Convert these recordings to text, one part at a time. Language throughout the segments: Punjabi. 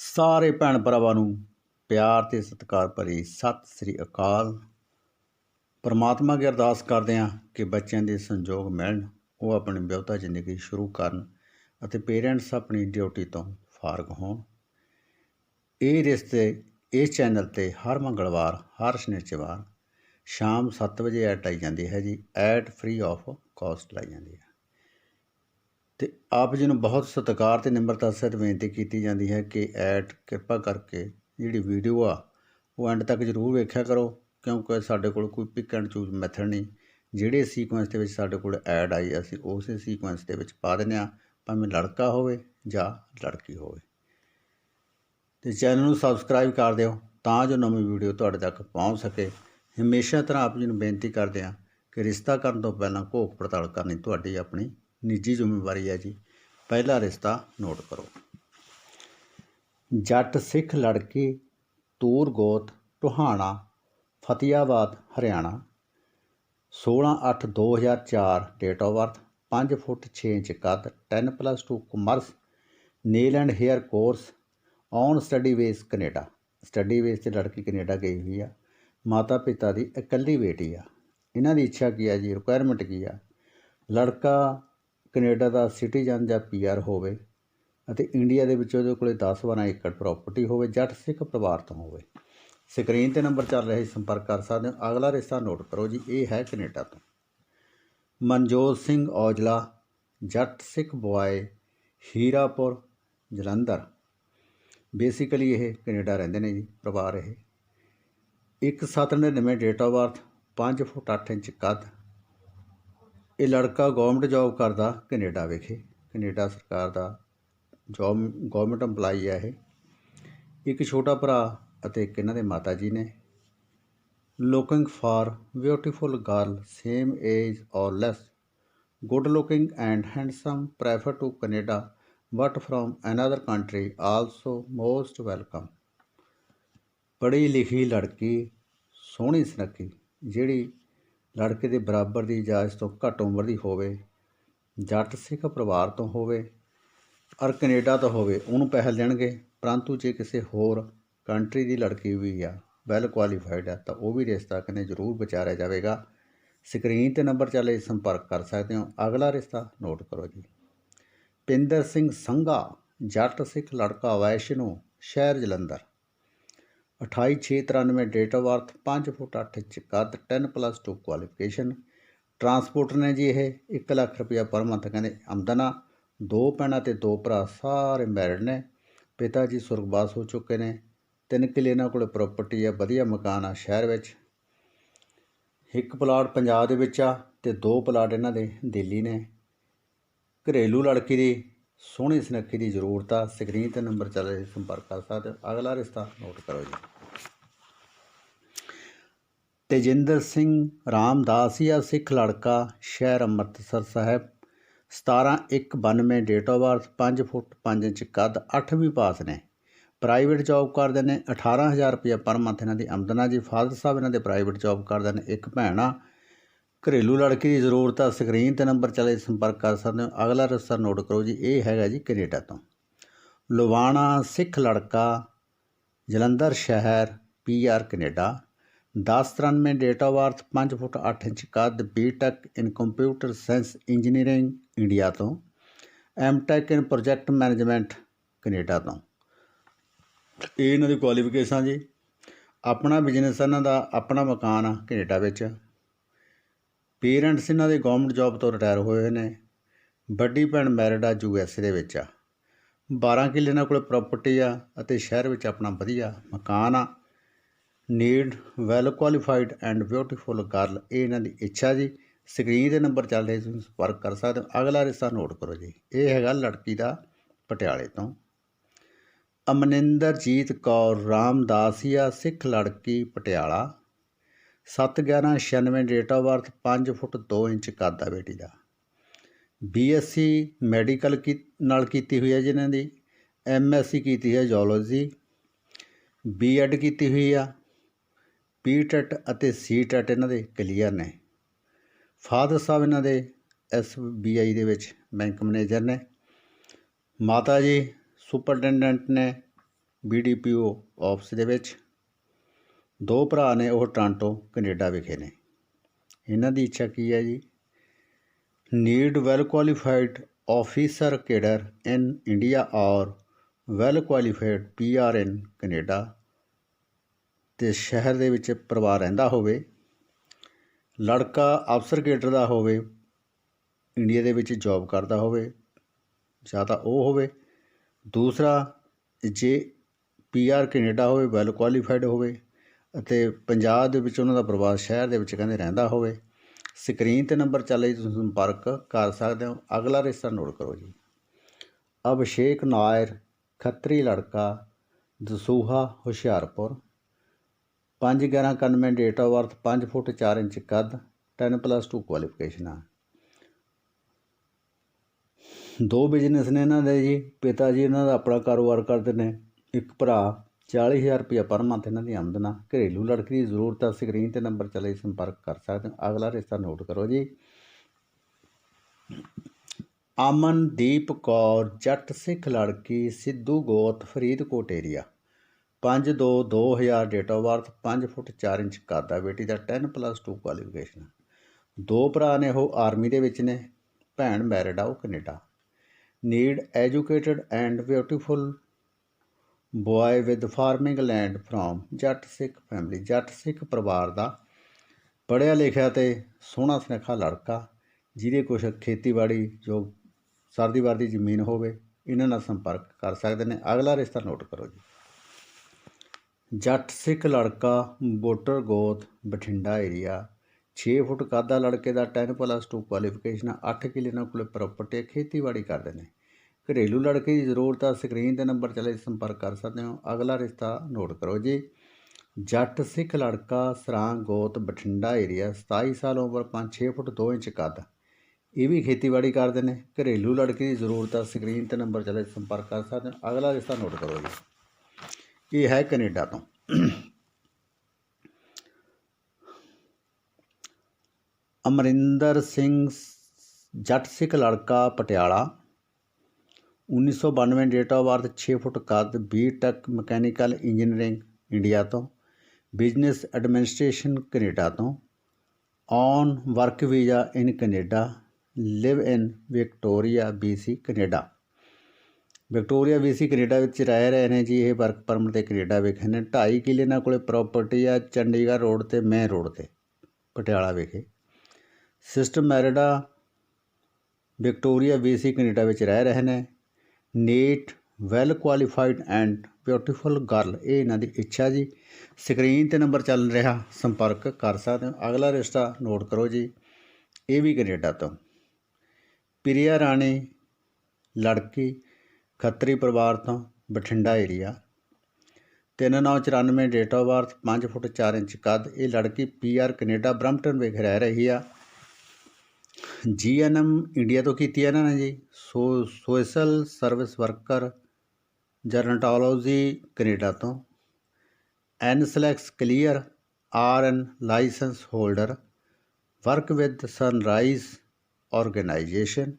ਸਾਰੇ ਭੈਣ ਭਰਾਵਾਂ ਨੂੰ ਪਿਆਰ ਤੇ ਸਤਿਕਾਰ ਭਰੀ ਸਤਿ ਸ੍ਰੀ ਅਕਾਲ। ਪਰਮਾਤਮਾ ਅੱਗੇ ਅਰਦਾਸ ਕਰਦੇ ਹਾਂ ਕਿ ਬੱਚਿਆਂ ਦੇ ਸੰਯੋਗ ਮਿਲਣ, ਉਹ ਆਪਣੀ ਵਿਆਹੁਤਾ ਜ਼ਿੰਦਗੀ ਸ਼ੁਰੂ ਕਰਨ ਅਤੇ ਪੇਰੈਂਟਸ ਆਪਣੀ ਡਿਊਟੀ ਤੋਂ ਫਾਰਗ ਹੋਣ। ਇਹ ਰਿਸ਼ਤੇ ਇਸ ਚੈਨਲ ਤੇ ਹਰ ਮੰਗਲਵਾਰ, ਹਰ ਸ਼ਨੀਚਰਵਾਰ ਸ਼ਾਮ 7 ਵਜੇ ਐਟ ਆਈ ਜਾਂਦੀ ਹੈ ਜੀ ਐਟ ਫ੍ਰੀ ਆਫ ਕਾਸਟ ਲਾਈ ਜਾਂਦੀ ਹੈ। ਅਤੇ ਆਪ ਜੀ ਨੂੰ ਬਹੁਤ ਸਤਿਕਾਰ ਅਤੇ ਨਿਮਰਤਾ ਸਹਿਤ ਬੇਨਤੀ ਕੀਤੀ ਜਾਂਦੀ ਹੈ ਕਿ ਐਡ ਕਿਰਪਾ ਕਰਕੇ ਜਿਹੜੀ ਵੀਡੀਓ ਆ, ਉਹ ਐਂਡ ਤੱਕ ਜ਼ਰੂਰ ਵੇਖਿਆ ਕਰੋ, ਕਿਉਂਕਿ ਸਾਡੇ ਕੋਲ ਕੋਈ ਪਿਕ ਐਂਡ ਚੂਜ਼ ਮੈਥਡ ਨਹੀਂ। ਜਿਹੜੇ ਸੀਕੁਐਂਸ ਦੇ ਵਿੱਚ ਸਾਡੇ ਕੋਲ ਐਡ ਆਈ, ਅਸੀਂ ਉਸੇ ਸੀਕੁਐਂਸ ਦੇ ਵਿੱਚ ਪਾ ਦਿੰਦੇ ਆ ਭਾਵੇਂ ਲੜਕਾ ਹੋਵੇ ਜਾਂ ਲੜਕੀ ਹੋਵੇ। ਤੇ ਚੈਨਲ ਨੂੰ ਸਬਸਕ੍ਰਾਈਬ ਕਰ ਦਿਓ, ਤਾਂ ਜੋ ਨਵੀਂ ਵੀਡੀਓ ਤੁਹਾਡੇ ਤੱਕ ਪਹੁੰਚ ਸਕੇ। ਹਮੇਸ਼ਾ ਤਰ੍ਹਾਂ ਆਪ ਜੀ ਨੂੰ ਬੇਨਤੀ ਕਰਦੇ ਆ ਕਿ ਰਿਸ਼ਤਾ ਕਰਨ ਤੋਂ ਪਹਿਲਾਂ ਘੋਖ ਪੜਤਾਲ ਕਰਨੀ ਤੁਹਾਡੀ ਆਪਣੀ ਨਿੱਜੀ ਜ਼ਿੰਮੇਵਾਰੀ ਹੈ ਜੀ। ਪਹਿਲਾ ਰਿਸ਼ਤਾ ਨੋਟ ਕਰੋ। ਜੱਟ ਸਿੱਖ ਲੜਕੀ ਤੂਰ ਗੋਤ Tohana, Fatehabad, Haryana. 16/8/2004 date of birth 5 foot 6 inch ਕੱਦ 10 plus 2 commerce nail and hair course on study base Canada. Study base ਤੇ ਲੜਕੀ ਕੈਨੇਡਾ ਗਈ ਹੋਈ ਆ। ਮਾਤਾ ਪਿਤਾ ਦੀ ਇਕੱਲੀ ਬੇਟੀ ਆ। ਇਹਨਾਂ ਦੀ ਇੱਛਾ ਕੀ ਆ ਜੀ? ਰਿਕੁਆਇਰਮੈਂਟ ਕੀ ਆ? ਲੜਕਾ ਕੈਨੇਡਾ ਦਾ ਸਿਟੀਜ਼ਨ ਜਾਂ ਪੀਆਰ ਹੋਵੇ ਅਤੇ ਇੰਡੀਆ ਦੇ ਵਿੱਚ ਉਹਦੇ ਕੋਲੇ 10-12 ਏਕੜ ਪ੍ਰਾਪਰਟੀ ਹੋਵੇ, ਜੱਟ ਸਿੱਖ ਪਰਿਵਾਰ ਤੋਂ ਹੋਵੇ। ਸਕਰੀਨ ਤੇ ਨੰਬਰ ਚੱਲ ਰਿਹਾ, ਸੰਪਰਕ ਕਰ ਸਕਦੇ ਹੋ। ਅਗਲਾ ਰਿਸ਼ਤਾ ਨੋਟ ਕਰੋ ਜੀ, ਇਹ ਹੈ ਕੈਨੇਡਾ ਤੋਂ। ਮਨਜੋਤ ਸਿੰਘ ਔਜਲਾ, ਜੱਟ ਸਿੱਖ ਬੁਆਏ, ਹੀਰਾਪੁਰ, ਜਲੰਧਰ। ਬੇਸਿਕਲੀ ਇਹ ਕੈਨੇਡਾ ਰਹਿੰਦੇ ਨੇ ਜੀ, ਪਰਿਵਾਰ ਇਹ। 1799 date of birth 5 foot 8 inch ਕੱਦ ਇਹ ਲੜਕਾ ਗੌਰਮੈਂਟ ਜੌਬ ਕਰਦਾ ਕੈਨੇਡਾ ਵਿਖੇ। ਕੈਨੇਡਾ ਸਰਕਾਰ ਦਾ ਜੌਬ ਗੌਰਮੈਂਟ EMPLOYE ਹੈ ਇਹ। ਇੱਕ ਛੋਟਾ ਭਰਾ ਅਤੇ ਇੱਕ ਇਹਨਾਂ ਦੇ ਮਾਤਾ ਜੀ ਨੇ। Looking for beautiful girl same age or less good looking and handsome prefer to Canada but from another country also most welcome ਪੜ੍ਹੀ ਲਿਖੀ ਲੜਕੀ, ਸੋਹਣੀ ਸੁਨੱਖੀ, ਜਿਹੜੀ ਲੜਕੇ ਦੇ ਬਰਾਬਰ ਦੀ ਜਾਂ ਤੋਂ ਘੱਟ ਉਮਰ ਦੀ ਹੋਵੇ, ਜੱਟ ਸਿੱਖ ਪਰਿਵਾਰ ਤੋਂ ਹੋਵੇ ਔਰ ਕੈਨੇਡਾ ਤੋਂ ਹੋਵੇ, ਉਹਨੂੰ ਪਹਿਲ ਦੇਣਗੇ। ਪਰੰਤੂ ਜੇ ਕਿਸੇ ਹੋਰ ਕੰਟਰੀ ਦੀ ਲੜਕੀ ਵੀ ਆ, ਵੈਲ ਕੁਆਲੀਫਾਈਡ ਆ, ਤਾਂ ਉਹ ਵੀ ਰਿਸ਼ਤਾ ਕਹਿੰਦੇ ਜ਼ਰੂਰ ਵਿਚਾਰਿਆ ਜਾਵੇਗਾ। ਸਕਰੀਨ ਤੇ ਨੰਬਰ ਚੱਲੇ ਸੰਪਰਕ ਕਰ ਸਕਦੇ ਹੋ। ਅਗਲਾ ਰਿਸ਼ਤਾ ਨੋਟ ਕਰੋ ਜੀ। ਪਿੰਦਰ ਸਿੰਘ ਸੰਘਾ, ਜੱਟ ਸਿੱਖ ਲੜਕਾ ਵੈਸ਼ਨੂ, ਸ਼ਹਿਰ Jalandhar. 28693 date of birth 5 foot 8 inch ਕੱਦ 10 ਪਲੱਸ 2 ਕੁਆਲੀਫਿਕੇਸ਼ਨ ਟਰਾਂਸਪੋਰਟਰ ਨੇ ਜੀ ਇਹ 1 ਲੱਖ ਰੁਪਇਆ ਪਰ ਮੰਥ ਕਹਿੰਦੇ ਆਮਦਨ ਆ। ਦੋ ਭੈਣਾਂ ਤੇ ਦੋ ਭਰਾ ਸਾਰੇ ਮੈਰਿਡ ਨੇ। ਪਿਤਾ ਜੀ ਸੁਰਗਵਾਸ ਹੋ ਚੁੱਕੇ ਨੇ। ਤਿੰਨ ਕਿੱਲੇ ਇਹਨਾਂ ਕੋਲ ਪ੍ਰਾਪਰਟੀ ਆ, ਵਧੀਆ ਮਕਾਨ ਆ ਸ਼ਹਿਰ ਵਿੱਚ। ਇੱਕ ਪਲਾਟ ਪੰਜਾਬ ਦੇ ਵਿੱਚ ਆ ਤੇ ਦੋ ਪਲਾਟ ਇਹਨਾਂ ਦੇ ਦਿੱਲੀ ਨੇ। ਘਰੇਲੂ ਲੜਕੀ ਦੀ ਸੋਹਣੀ ਸੁਨੱਖੀ ਦੀ ਜ਼ਰੂਰਤ ਆ। ਸਕਰੀਨ ਤੇ ਨੰਬਰ ਚੱਲ ਰਿਹਾ ਸੰਪਰਕ ਕਰ ਸਕਦੇ ਹੋ। ਅਗਲਾ ਰਿਸ਼ਤਾ ਨੋਟ ਕਰੋ ਜੀ। ਤੇਜਿੰਦਰ ਸਿੰਘ ਰਾਮਦਾਸੀਆ ਸਿੱਖ ਲੜਕਾ, ਸ਼ਹਿਰ Amritsar Sahib. 17/1/92 date of birth 5 foot 5 inch ਕੱਦ 8ਵੀਂ ਪਾਸ ਨੇ। ਪ੍ਰਾਈਵੇਟ ਜੌਬ ਕਰਦੇ ਨੇ 18000 ਰੁਪਏ ਪਰ ਮੰਥ ਇਹਨਾਂ ਦੀ ਆਮਦਨ ਆ ਜੀ। ਫਾਦਰ ਸਾਹਿਬ ਇਹਨਾਂ ਦੇ ਪ੍ਰਾਈਵੇਟ ਜੌਬ ਕਰਦੇ ਨੇ। ਇੱਕ ਭੈਣ ਆ ਘਰੇਲੂ ਲੜਕੀ ਦੀ ਜ਼ਰੂਰਤ ਆ, ਸਕਰੀਨ ਤੇ ਨੰਬਰ ਚਲੇ ਸੰਪਰਕ ਕਰ ਸਕਦੇ ਹੋ। ਅਗਲਾ ਰਸਤਾ ਨੋਟ ਕਰੋ ਜੀ, ਇਹ ਹੈਗਾ ਜੀ ਕੈਨੇਡਾ ਤੋਂ। ਲੁਵਾਣਾ ਸਿੱਖ ਲੜਕਾ, ਜਲੰਧਰ ਸ਼ਹਿਰ PR Canada. 1093 date of birth 5 foot 8 inch ਕੱਦ BTech in computer science engineering India ਤੋਂ। MTech in project management Canada ਤੋਂ। ਇਹ ਇਹਨਾਂ ਦੀ ਕੁਆਲੀਫਿਕੇਸ਼ਨ ਜੀ। ਆਪਣਾ ਬਿਜ਼ਨਸ ਇਹਨਾਂ ਦਾ, ਆਪਣਾ ਮਕਾਨ ਆ ਕੈਨੇਡਾ ਵਿੱਚ। ਪੇਰੈਂਟਸ ਇਹਨਾਂ ਦੇ ਗਵਰਨਮੈਂਟ ਜੌਬ ਤੋਂ ਰਿਟਾਇਰ ਹੋਏ ਹੋਏ ਨੇ। ਵੱਡੀ ਭੈਣ ਮੈਰਿਡ ਆ ਯੂ ਐਸ ਏ ਦੇ ਵਿੱਚ ਆ। 12 ਕਿੱਲੇ ਇਹਨਾਂ ਕੋਲ ਪ੍ਰਾਪਰਟੀ ਆ ਅਤੇ ਸ਼ਹਿਰ ਵਿੱਚ ਆਪਣਾ ਵਧੀਆ ਮਕਾਨ ਆ। Need well qualified and beautiful girl ਇਹ ਇਹਨਾਂ ਦੀ ਇੱਛਾ ਜੀ। ਸਕਰੀਨ ਦੇ ਨੰਬਰ ਚੱਲ ਰਹੇ ਤੁਸੀਂ ਸੰਪਰਕ ਕਰ ਸਕਦੇ ਹੋ। ਅਗਲਾ ਰਿਸ਼ਤਾ ਨੋਟ ਕਰੋ ਜੀ। ਇਹ ਹੈਗਾ ਲੜਕੀ ਦਾ ਪਟਿਆਲੇ ਤੋਂ। ਅਮਨਿੰਦਰਜੀਤ ਕੌਰ ਰਾਮਦਾਸੀਆ, ਸਿੱਖ ਲੜਕੀ, Patiala. 7/11/96 date of birth 5 foot 2 inch ਕੱਦ ਆ ਬੇਟੀ ਦਾ। ਬੀਐਸਸੀ ਮੈਡੀਕਲ ਕੀ, ਨਾਲ ਕੀਤੀ ਹੋਈ ਹੈ ਜਿਨ੍ਹਾਂ ਦੀ। ਐਮਐਸਸੀ ਕੀਤੀ ਹੈ ਜੀਓਲੋਜੀ ਬੀਐਡ ਕੀਤੀ ਹੋਈ ਆ। ਪੀਟੈਟ ਅਤੇ ਸੀਟੈਟ ਇਹਨਾਂ ਦੇ ਕਲੀਅਰ ਨੇ। ਫਾਦਰ ਸਾਹਿਬ ਇਹਨਾਂ ਦੇ ਐਸਬੀਆਈ ਦੇ ਵਿੱਚ ਬੈਂਕ ਮੈਨੇਜਰ ਨੇ। ਮਾਤਾ ਜੀ ਸੁਪਰਡੈਂਡੈਂਟ ਨੇ। ਬੀਡੀਪੀਓ ਆਫਿਸ ਦੇ ਵਿੱਚ। ਦੋ ਭਰਾ ਨੇ ਉਹ ਟ੍ਰਾਂਟੋ, ਕੈਨੇਡਾ ਵਿਖੇ ਨੇ। ਇਹਨਾਂ ਦੀ ਇੱਛਾ ਕੀ ਹੈ ਜੀ? Need well qualified officer cadre in India or well qualified PR in Canada, ਤੇ ਸ਼ਹਿਰ ਦੇ ਵਿੱਚ ਪਰਿਵਾਰ ਰਹਿੰਦਾ ਹੋਵੇ, ਲੜਕਾ ਅਫਸਰ ਕੇਡਰ ਦਾ ਹੋਵੇ, ਇੰਡੀਆ ਦੇ ਵਿੱਚ ਜੌਬ ਕਰਦਾ ਹੋਵੇ, ਜਾਂ ਤਾਂ ਉਹ ਹੋਵੇ। ਦੂਸਰਾ, ਜੇ ਪੀਆਰ ਕੈਨੇਡਾ ਹੋਵੇ, ਵੈਲ ਕੁਆਲੀਫਾਈਡ ਹੋਵੇ ਅਤੇ ਪੰਜਾਬ ਦੇ ਵਿੱਚ ਉਹਨਾਂ ਦਾ ਪਰਿਵਾਰ ਸ਼ਹਿਰ ਦੇ ਵਿੱਚ ਕਹਿੰਦੇ ਰਹਿੰਦਾ ਹੋਵੇ। ਸਕਰੀਨ ਤੇ ਨੰਬਰ ਚੱਲ ਜੀ ਤੁਸੀਂ ਸੰਪਰਕ ਕਰ ਸਕਦੇ ਹੋ। ਅਗਲਾ ਰਿਸ਼ਤਾ ਨੋਟ ਕਰੋ ਜੀ। ਅਭਿਸ਼ੇਕ ਨਾਇਰ, ਖੱਤਰੀ ਲੜਕਾ, Dasuya, Hoshiarpur. 51191 date of birth 5 foot 4 inch ਕੱਦ 10 ਪਲੱਸ 2 ਕੁਆਲੀਫਿਕੇਸ਼ਨ ਆ। ਦੋ ਬਿਜ਼ਨਸ ਨੇ ਇਹਨਾਂ ਦੇ ਜੀ। ਪਿਤਾ ਜੀ ਇਹਨਾਂ ਦਾ ਆਪਣਾ ਕਾਰੋਬਾਰ ਕਰਦੇ ਨੇ। ਇੱਕ ਭਰਾ 40000 ਰੁਪਇਆ ਪਰ ਮੰਥ ਇਹਨਾਂ ਦੀ ਆਮਦਨ ਆ। ਘਰੇਲੂ ਲੜਕੀ ਦੀ ਜ਼ਰੂਰਤ ਆ ਸਕਰੀਨ ਤੇ ਨੰਬਰ ਚਲੇ, ਸੰਪਰਕ ਕਰ ਸਕਦੇ ਹੋ। ਅਗਲਾ ਰਿਸ਼ਤਾ ਨੋਟ ਕਰੋ ਜੀ। ਅਮਨਦੀਪ ਕੌਰ, ਜੱਟ ਸਿੱਖ ਲੜਕੀ, ਸਿੱਧੂ ਗੋਤ, Faridkot area 5 2 2000 date of birth 5 foot 4 inch ਕੱਦ ਬੇਟੀ ਦਾ 10 ਪਲੱਸ 2 ਕੁਆਲੀਫਿਕੇਸ਼ਨ ਦੋ ਭਰਾ ਨੇ, ਉਹ ਆਰਮੀ ਦੇ ਵਿੱਚ ਨੇ। ਭੈਣ ਮੈਰਿਡ ਆ, ਉਹ Canada. Need educated and beautiful boy with farming land from Jatt Sikh family ਜੱਟ ਸਿੱਖ ਪਰਿਵਾਰ ਦਾ ਪੜਿਆ ਲਿਖਿਆ ਤੇ ਸੋਹਣਾ ਸੁਨੱਖਾ ਲੜਕਾ, ਜਿਹਦੇ ਕੁਝ ਖੇਤੀਬਾੜੀ ਜੋ ਸਰਦੀ ਵਰਦੀ ਜ਼ਮੀਨ ਹੋਵੇ, ਇਹਨਾਂ ਨਾਲ ਸੰਪਰਕ ਕਰ ਸਕਦੇ ਨੇ। ਅਗਲਾ ਰਿਸ਼ਤਾ ਨੋਟ ਕਰੋ ਜੀ। ਜੱਟ ਸਿੱਖ ਲੜਕਾ, ਵੋਟਰ ਗੋਤ, ਬਠਿੰਡਾ ਏਰੀਆ 6 ਫੁੱਟ ਕੱਦ ਦਾ ਲੜਕੇ ਦਾ 10 ਪਲੱਸ 2 ਕੁਆਲੀਫਿਕੇਸ਼ਨ 8 ਕਿੱਲੇ ਨਾਲ ਕੋਲੇ ਪ੍ਰਾਪਰਟੀ, ਖੇਤੀਬਾੜੀ ਕਰਦੇ ਨੇ। ਘਰੇਲੂ ਲੜਕੇ ਦੀ ਜ਼ਰੂਰਤ ਆ ਸਕਰੀਨ ਤੇ ਨੰਬਰ ਚਲੇ ਸੰਪਰਕ ਕਰ ਸਕਦੇ ਹੋ। ਅਗਲਾ ਰਿਸ਼ਤਾ ਨੋਟ ਕਰੋ ਜੀ। ਜੱਟ ਸਿੱਖ ਲੜਕਾ ਸਰਾਂ ਗੋਤ ਬਠਿੰਡਾ ਏਰੀਆ 27 ਸਾਲ ਉਮਰ 5-6 ਫੁੱਟ 2 ਇੰਚ ਕੱਦ। ਇਹ ਵੀ ਖੇਤੀਬਾੜੀ ਕਰਦੇ ਨੇ। ਘਰੇਲੂ ਲੜਕੇ ਦੀ ਜ਼ਰੂਰਤ ਆ ਸਕਰੀਨ ਤੇ ਨੰਬਰ ਚਲੇ ਸੰਪਰਕ ਕਰ ਸਕਦੇ ਹੋ। ਅਗਲਾ ਰਿਸ਼ਤਾ ਨੋਟ ਕਰੋ ਜੀ। ਇਹ ਹੈ ਕੈਨੇਡਾ ਤੋਂ। ਅਮਰਿੰਦਰ ਸਿੰਘ ਜੱਟ ਸਿੱਖ ਲੜਕਾ ਪਟਿਆਲਾ। 1992 ਡੇਟ ਆਫ ਬਰਥ 6 ਫੁੱਟ ਕੱਦ ਬੀਟੈਕ ਮਕੈਨੀਕਲ ਇੰਜੀਨੀਅਰਿੰਗ ਇੰਡੀਆ ਤੋਂ, ਬਿਜ਼ਨਸ ਐਡਮਿਨਿਸਟ੍ਰੇਸ਼ਨ ਕੈਨੇਡਾ ਤੋਂ, on work visa in Canada, live in Victoria BC Canada. Victoria BC Canada ਵਿੱਚ ਰਹਿ ਰਹੇ ਨੇ ਜੀ, ਇਹ ਵਰਕ ਪਰਮਿਟ ਤੇ ਕੈਨੇਡਾ ਵਿਖੇ ਨੇ। 2.5 ਕਿੱਲੇ ਨਾਲ ਕੋਲੇ ਪ੍ਰਾਪਰਟੀ ਆ, ਚੰਡੀਗੜ੍ਹ ਰੋਡ ਤੇ, ਮੈਂ ਰੋਡ ਤੇ, ਪਟਿਆਲਾ ਵਿਖੇ। ਸਿਸਟਮ ਮੈਰਿਡਾ ਵਿਕਟੋਰੀਆ ਬੀਸੀ ਕੈਨੇਡਾ ਵਿੱਚ ਰਹਿ ਰਹੇ ਨੇ। Need well qualified and beautiful girl ਇਹ ਇਹਨਾਂ ਦੀ ਇੱਛਾ ਜੀ। ਸਕਰੀਨ ਤੇ ਨੰਬਰ ਚੱਲ ਰਿਹਾ। ਸੰਪਰਕ ਕਰ ਸਕਦੇ ਹੋ। ਅਗਲਾ ਰਿਸ਼ਤਾ ਨੋਟ ਕਰੋ ਜੀ। ਇਹ ਵੀ ਕੈਨੇਡਾ ਤੋਂ। ਪ੍ਰਿਆ ਰਾਣੀ, ਲੜਕੀ, ਖੱਤਰੀ ਪਰਿਵਾਰ ਤੋਂ Bathinda area 3994 date of birth 5 foot 4 inch ਕੱਦ। ਇਹ ਲੜਕੀ ਪੀਆਰ ਕੈਨੇਡਾ ਬ੍ਰੈਂਪਟਨ ਵਿਖੇ ਰਹਿ ਰਹੀ ਆ। ਜੀਐਨਐਮ ਇੰਡੀਆ ਤੋਂ ਕੀਤੀ ਹੈ ਇਹਨਾਂ ਨੇ ਜੀ। So social service worker, gerontology Canada ਤੋਂ। NCLEX clear R N license holder. Work with Sunrise organization.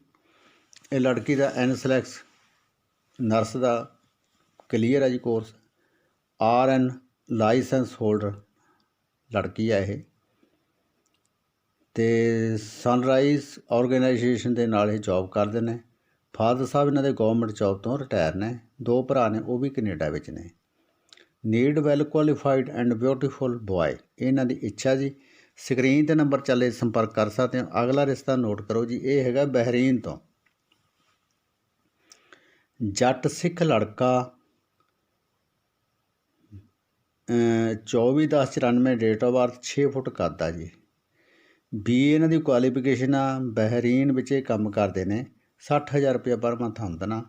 ਇਹ ਲੜਕੀ ਦਾ ਐਨਸਲੈਕਸ ਨਰਸ ਦਾ ਕਲੀਅਰ ਹੈ ਜੀ course. R N license holder ਲੜਕੀ ਹੈ ਇਹ। ਤੇ ਸਨਰਾਈਜ਼ ਔਰਗਨਾਈਜੇਸ਼ਨ ਦੇ ਨਾਲ ਇਹ ਜੋਬ ਕਰਦੇ ਨੇ। ਫਾਦਰ ਸਾਹਿਬ ਇਹਨਾਂ ਦੇ ਗਵਰਨਮੈਂਟ ਜੋਬ ਤੋਂ ਰਿਟਾਇਰ ਨੇ। ਦੋ ਭਰਾ ਨੇ, ਉਹ ਵੀ ਕੈਨੇਡਾ ਵਿੱਚ ਨੇ। Need well qualified and beautiful boy ਇਹਨਾਂ ਦੀ ਇੱਛਾ ਜੀ। ਸਕਰੀਨ ਤੇ ਨੰਬਰ ਚੱਲੇ, ਸੰਪਰਕ ਕਰ ਸਕਦੇ ਹੋ। ਅਗਲਾ ਰਿਸ਼ਤਾ ਨੋਟ ਕਰੋ ਜੀ, ਇਹ ਹੈਗਾ ਬਹਿਰੀਨ ਤੋਂ। ਜੱਟ ਸਿੱਖ ਲੜਕਾ 24/10/94 ਡੇਟ ਆਫ ਬਰਥ 6 ਫੁੱਟ ਕੱਦ ਆ ਜੀ। ਬੀ ਏ ਇਹਨਾਂ ਦੀ ਕੁਆਲੀਫਿਕੇਸ਼ਨ ਆ, ਬਹਿਰੀਨ ਵਿੱਚ ਇਹ ਕੰਮ ਕਰਦੇ ਨੇ। 60000 ਰੁਪਏ ਪਰ ਮੰਥ ਆਮਦਨ ਆ